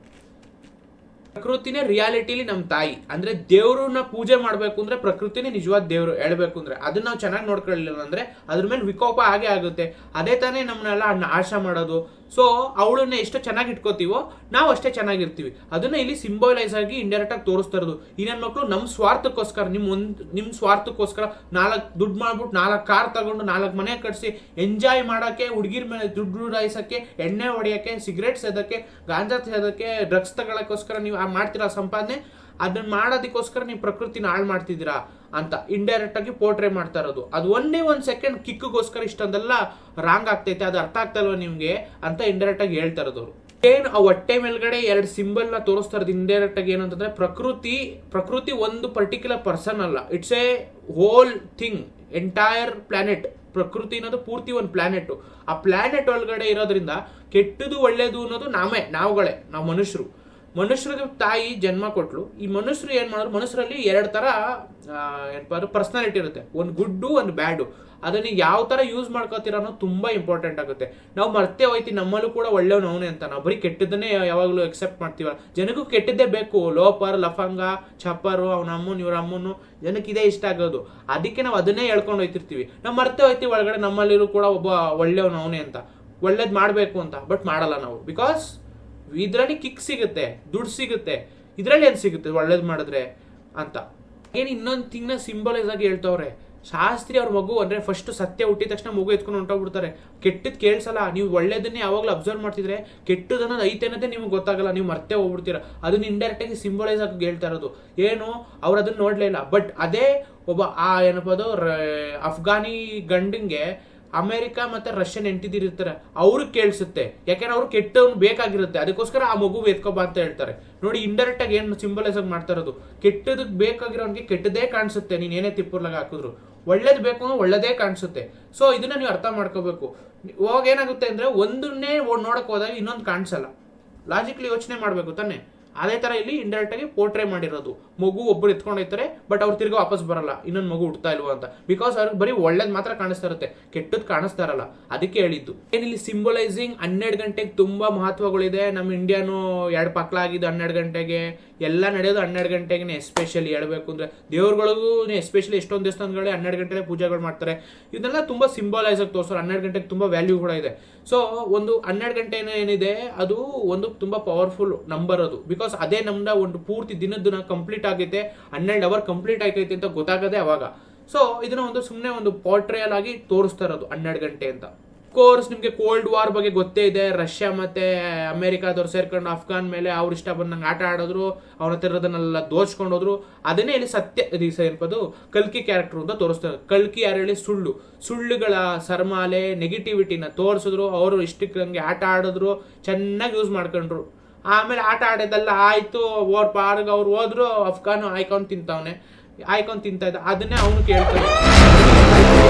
ಪ್ರಕೃತಿನೇ ರಿಯಾಲಿಟಿಲಿ ನಮ್ಮ ತಾಯಿ. ಅಂದ್ರೆ ದೇವ್ರನ್ನ ಪೂಜೆ ಮಾಡ್ಬೇಕು ಅಂದ್ರೆ ಪ್ರಕೃತಿನೇ ನಿಜವಾದ ದೇವ್ರು ಹೇಳ್ಬೇಕು ಅಂದ್ರೆ. ಅದನ್ನ ನಾವು ಚೆನ್ನಾಗಿ ನೋಡ್ಕೊಳ್ಳಿಲ್ಲ ಅಂದ್ರೆ ಅದ್ರ ಮೇಲೆ ವಿಕೋಪ ಆಗೇ ಆಗುತ್ತೆ. ಅದೇ ತಾನೇ ನಮ್ಮನ್ನೆಲ್ಲ ನಾಶ ಮಾಡೋದು ಸೊ ಅವಳನ್ನ ಎಷ್ಟು ಚೆನ್ನಾಗಿ ಇಟ್ಕೋತೀವೋ, ನಾವು ಅಷ್ಟೇ ಚೆನ್ನಾಗಿರ್ತೀವಿ. ಅದನ್ನ ಇಲ್ಲಿ ಸಿಂಬಲೈಸ್ ಆಗಿ ಇಂಡೈರೆಕ್ಟ್ ಆಗಿ ತೋರಿಸ್ತಾ ಇರೋದು. ಈ ನನ್ನ ಮಕ್ಕಳು ನಮ್ಮ ಸ್ವಾರ್ಥಕ್ಕೋಸ್ಕರ, ನಿಮ್ ಒಂದ್ ನಿಮ್ಮ ಸ್ವಾರ್ಥಕ್ಕೋಸ್ಕರ ನಾಲ್ಕು ದುಡ್ಡು ಮಾಡ್ಬಿಟ್ಟು ನಾಲ್ಕು ಕಾರ್ ತಗೊಂಡು ನಾಲ್ಕು ಮನೆ ಕಟ್ಸಿ ಎಂಜಾಯ್ ಮಾಡೋಕ್ಕೆ, ಹುಡುಗಿರ ಮೇಲೆ ದುಡ್ಡು ರಾಯಿಸೋಕ್ಕೆ ಎಣ್ಣೆ ಹೊಡೆಯೋಕ್ಕೆ ಸಿಗರೇಟ್ ಸೇದಕ್ಕೆ ಗಾಂಜಾ ಸೇದಕ್ಕೆ ಡ್ರಗ್ಸ್ ತಗೊಳಕ್ಕೋಸ್ಕರ ನೀವು ಮಾಡ್ತಿರೋ ಸಂಪಾದನೆ? ಅದನ್ನ ಮಾಡೋದಕ್ಕೋಸ್ಕರ ನೀವು ಪ್ರಕೃತಿನ ಹಾಳು ಮಾಡ್ತಿದ್ದೀರಾ ಅಂತ ಇಂಡೈರೆಕ್ಟ್ ಆಗಿ ಪೋರ್ಟ್ರೇ ಮಾಡ್ತಾ ಇರೋದು. ಅದು ಒಂದೇ ಒಂದು ಸೆಕೆಂಡ್ ಕಿಕ್ಗೋಸ್ಕರ ಇಷ್ಟೊಂದೆಲ್ಲ ರಾಂಗ್ ಆಗ್ತೈತೆ, ಅದು ಅರ್ಥ ಆಗ್ತಾ ಇಲ್ವಾ ನಿಮ್ಗೆ ಅಂತ ಇಂಡೈರೆಕ್ಟ್ ಆಗಿ ಹೇಳ್ತಾ ಇರೋದು. ಏನ್ ಆ ಹೊಟ್ಟೆ ಮೇಲ್ಗಡೆ ಎರಡು ಸಿಂಬಲ್ನ ತೋರಿಸ್ತಾ ಇರೋದು ಇಂಡೈರೆಕ್ಟ್ ಆಗಿ ಏನಂತಂದ್ರೆ ಪ್ರಕೃತಿ ಪ್ರಕೃತಿ ಒಂದು ಪರ್ಟಿಕ್ಯುಲರ್ ಪರ್ಸನ್ ಅಲ್ಲ. It's a whole thing entire planet ಪ್ರಕೃತಿ ಅನ್ನೋದು ಪೂರ್ತಿ ಒಂದು ಪ್ಲಾನೆಟ್ ಆ ಪ್ಲಾನೆಟ್ ಒಳಗಡೆ ಇರೋದ್ರಿಂದ ಕೆಟ್ಟದು ಒಳ್ಳೇದು ಅನ್ನೋದು ನಾವೇ, ನಾವುಗಳೇ, ನಾವು ಮನುಷ್ಯರು. ಮನುಷ್ಯರಿಗೆ ತಾಯಿ ಜನ್ಮ ಕೊಟ್ಲು. ಈ ಮನುಷ್ಯರು ಏನ್ ಮಾಡಿದ್ರು? ಮನುಷ್ಯರಲ್ಲಿ ಎರಡು ತರ ಏನಪ್ಪ ಪರ್ಸನಾಲಿಟಿ ಇರುತ್ತೆ. ಒಂದು ಗುಡ್ಡು, ಒಂದು ಬ್ಯಾಡು. ಅದನ್ನ ಯಾವ ತರ ಯೂಸ್ ಮಾಡ್ಕೋತೀರ ಅನ್ನೋದು ತುಂಬಾ ಇಂಪಾರ್ಟೆಂಟ್ ಆಗುತ್ತೆ. ನಾವು ಮರ್ತೇ ಹೋಯ್ತಿ ನಮ್ಮಲ್ಲೂ ಕೂಡ ಒಳ್ಳೆಯವನು ಅವನೇ ಅಂತ. ನಾವು ಬರೀ ಕೆಟ್ಟದನ್ನೇ ಯಾವಾಗಲೂ ಎಕ್ಸೆಪ್ಟ್ ಮಾಡ್ತೀವಲ್ಲ. ಜನಕ್ಕೂ ಕೆಟ್ಟದ್ದೇ ಬೇಕು. ಲೋಪರ್, ಲಫಂಗ, ಛಪ್ಪರು, ಅವ್ನ ಅಮ್ಮನ, ಇವ್ರ ಅಮ್ಮನು. ಜನಕ್ಕೆ ಇದೇ ಇಷ್ಟ ಆಗೋದು. ಅದಕ್ಕೆ ನಾವು ಅದನ್ನೇ ಹೇಳ್ಕೊಂಡು ಹೋಯ್ತಿರ್ತೀವಿ. ನಾವು ಮರ್ತೇ ಹೋಯ್ತಿ ಒಳಗಡೆ, ನಮ್ಮಲ್ಲಿರೂ ಕೂಡ ಒಬ್ಬ ಒಳ್ಳೆಯವನು ಅವನೇ ಅಂತ. ಒಳ್ಳೇದು ಮಾಡಬೇಕು ಅಂತ. ಬಟ್ ಮಾಡಲ್ಲ ನಾವು. ಬಿಕಾಸ್ ಇದ್ರಲ್ಲಿ ಕಿಕ್ ಸಿಗುತ್ತೆ, ದುಡ್ಡು ಸಿಗುತ್ತೆ, ಇದರಲ್ಲಿ ಏನು ಸಿಗುತ್ತೆ? ಒಳ್ಳೇದು ಮಾಡಿದ್ರೆ ಅಂತ. ಏನ್ ಇನ್ನೊಂದು ತಿಂಗ್ನ ಸಿಂಬಲೈಸ್ ಆಗಿ ಹೇಳ್ತವ್ರೆ, ಶಾಸ್ತ್ರಿ ಅವ್ರ ಮಗು ಅಂದ್ರೆ ಫಸ್ಟ್ ಸತ್ಯ ಹುಟ್ಟಿದ ತಕ್ಷಣ ಮಗು ಎತ್ಕೊಂಡು ಹೊಂಟೋಗ್ಬಿಡ್ತಾರೆ. ಕೆಟ್ಟದ್ದು ಕೇಳಿಸಲ್ಲ, ನೀವು ಒಳ್ಳೇದನ್ನೇ ಯಾವಾಗಲೂ ಅಬ್ಸರ್ವ್ ಮಾಡ್ತಿದ್ರೆ ಕೆಟ್ಟದ್ದು ಅನ್ನೋದು ಐತೆ ಅನ್ನೋದೇ ನಿಮ್ಗೆ ಗೊತ್ತಾಗಲ್ಲ, ನೀವು ಮರ್ತೇ ಹೋಗ್ಬಿಡ್ತೀರ. ಅದನ್ನ ಇಂಡೈರೆಕ್ಟ್ ಆಗಿ ಸಿಂಬಲೈಸ್ ಆಗಿ ಹೇಳ್ತಾ ಇರೋದು. ಏನು? ಅವ್ರು ಅದನ್ನ ನೋಡ್ಲೇ ಇಲ್ಲ. ಬಟ್ ಅದೇ ಒಬ್ಬ, ಆ ಏನಪ್ಪ ಅದು ಅಫ್ಘಾನಿ ಗಂಡಿಗೆ ಅಮೆರಿಕ ಮತ್ತೆ ರಷ್ಯನ್ ಎಂಟಿದಿರ್ ಇರ್ತಾರೆ ಅವ್ರಿಗೆ ಕೇಳಿಸುತ್ತೆ. ಯಾಕೆಂದ್ರೆ ಅವ್ರು ಕೆಟ್ಟವನು ಬೇಕಾಗಿರುತ್ತೆ. ಅದಕ್ಕೋಸ್ಕರ ಆ ಮಗು ಎತ್ಕೋಬಾ ಅಂತ ಹೇಳ್ತಾರೆ. ನೋಡಿ ಇಂಡೈರೆಕ್ಟ್ ಆಗಿ ಏನು ಸಿಂಬಲೈಸ್ ಆಗಿ ಮಾಡ್ತಾ ಇರೋದು? ಕೆಟ್ಟದಕ್ಕೆ ಬೇಕಾಗಿರೋನ್ಗೆ ಕೆಟ್ಟದೇ ಕಾಣಿಸುತ್ತೆ. ನೀನು ಏನೇ ತಿಪ್ಪುರ್ಲಾಗ ಹಾಕಿದ್ರು. ಒಳ್ಳೇದು ಬೇಕು ಅಂದ್ರೆ ಒಳ್ಳೇದೇ ಕಾಣಿಸುತ್ತೆ. ಸೊ ಇದನ್ನ ನೀವು ಅರ್ಥ ಮಾಡ್ಕೋಬೇಕು. ಇವಾಗ ಏನಾಗುತ್ತೆ ಅಂದ್ರೆ ಒಂದನ್ನೇ ನೋಡಕ್ ಹೋದಾಗ ಇನ್ನೊಂದು ಕಾಣಿಸಲ್ಲ. ಲಾಜಿಕ್ಲಿ ಯೋಚನೆ ಮಾಡಬೇಕು ತಾನೆ? ಅದೇ ತರ ಇಲ್ಲಿ ಇಂಡೈರೆಕ್ಟ್ ಆಗಿ ಪೋರ್ಟ್ರೇ ಮಾಡಿರೋದು. ಮಗು ಒಬ್ಬರು ಎತ್ಕೊಂಡೋಗ್ತಾರೆ ಬಟ್ ಅವ್ರು ತಿರ್ಗಿ ವಾಪಸ್ ಬರಲ್ಲ. ಇನ್ನೊಂದು ಮಗು ಹುಡ್ತಾ ಇಲ್ವಾ ಅಂತ. ಬಿಕಾಸ್ ಅವ್ರಿಗೆ ಬರೀ ಒಳ್ಳೇದು ಮಾತ್ರ ಕಾಣಿಸ್ತಾ ಇರುತ್ತೆ. ಕೆಟ್ಟದ್ ಕಾಣಿಸ್ತಾ ಇರಲ್ಲ. ಅದಕ್ಕೆ ಹೇಳಿದ್ದು. ಏನಿಲ್ಲಿ ಸಿಂಬಲೈಸಿಂಗ್ ಹನ್ನೆರಡು ಗಂಟೆಗೆ ತುಂಬಾ ಮಹತ್ವಗಳಿದೆ. ನಮ್ಮ ಇಂಡಿಯಾನು ಎರಡು ಪಕ್ಲಾಗಿದ್ದು ಹನ್ನೆರಡು ಗಂಟೆಗೆ. ಎಲ್ಲ ನಡೆಯೋದು ಹನ್ನೆರಡು ಗಂಟೆಗೆ ಎಸ್ಪೆಷಲಿ ಹೇಳಬೇಕು ಅಂದರೆ ದೇವ್ರುಗಳಿಗೂ ಎಸ್ಪೆಷಲಿ ಎಷ್ಟೊಂದು ದೇವಸ್ಥಾನಗಳೇ ಹನ್ನೆರಡು ಗಂಟೆಗೆ ಪೂಜೆಗಳು ಮಾಡ್ತಾರೆ. ಇದನ್ನೆಲ್ಲ ತುಂಬ ಸಿಂಬಲೈಸ್ ಆಗಿ ತೋರಿಸೋರು. ಹನ್ನೆರಡು ಗಂಟೆಗೆ ತುಂಬ ವ್ಯಾಲ್ಯೂ ಕೂಡ ಇದೆ. ಸೊ ಒಂದು ಹನ್ನೆರಡು ಗಂಟೆ ಏನಿದೆ, ಅದು ಒಂದು ತುಂಬ ಪವರ್ಫುಲ್ ನಂಬರ್ ಅದು. ಬಿಕಾಸ್ ಅದೇ ನಮ್ಮ ಒಂದು ಪೂರ್ತಿ ದಿನದ ಕಂಪ್ಲೀಟ್ ಆಗೈತೆ, ಹನ್ನೆರಡು ಅವರ್ ಕಂಪ್ಲೀಟ್ ಆಗೈತೆ ಅಂತ ಗೊತ್ತಾಗದೆ ಅವಾಗ. ಸೊ ಇದನ್ನ ಒಂದು ಸುಮ್ಮನೆ ಒಂದು ಪೋರ್ಟ್ರೇಯಲ್ ಆಗಿ ತೋರಿಸ್ತಾ ಇರೋದು ಹನ್ನೆರಡು ಗಂಟೆ ಅಂತ. ಕೋರ್ಸ್ ನಿಮಗೆ ಕೋಲ್ಡ್ ವಾರ್ ಬಗ್ಗೆ ಗೊತ್ತೇ ಇದೆ. ರಷ್ಯಾ ಮತ್ತೆ ಅಮೆರಿಕಾದವ್ರು ಸೇರ್ಕೊಂಡು ಅಫ್ಘಾನ್ ಮೇಲೆ ಅವ್ರ ಇಷ್ಟ ಬಂದಂಗೆ ಆಟ ಆಡಿದ್ರು, ಅವ್ರ ಹತ್ರ ಇರೋದನ್ನೆಲ್ಲ ದೋಚ್ಕೊಂಡೋದ್ರು ಅದನ್ನೇ ಇಲ್ಲಿ ಸತ್ಯ ಏನಪ್ಪದು ಕಲ್ಕಿ ಕ್ಯಾರೆಕ್ಟರ್ ಅಂತ ತೋರಿಸ್ತಾರೆ ಕಲ್ಕಿ ಯಾರು ಹೇಳಿ? ಸುಳ್ಳು. ಸುಳ್ಳುಗಳ ಸರ್ಮಾಲೆ ನೆಗೆಟಿವಿಟಿನ ತೋರಿಸಿದ್ರು. ಅವರು ಇಷ್ಟಕ್ಕಂಗೆ ಆಟ ಆಡಿದ್ರು. ಚೆನ್ನಾಗಿ ಯೂಸ್ ಮಾಡ್ಕೊಂಡ್ರು. ಆಮೇಲೆ ಆಟ ಆಡೋದೆಲ್ಲ ಆಯ್ತು. ಓರ್ ಪಾರ್ಗ್ ಅವ್ರು ಹೋದ್ರು. ಅಫ್ಘಾನ್ ಆಯ್ಕೊಂಡು ತಿಂತವನೆ. ಆಯ್ಕೊಂಡು ತಿಂತ ಇದ್ದ. ಅದನ್ನೇ ಅವನು ಕೇಳ್ತಾನೆ.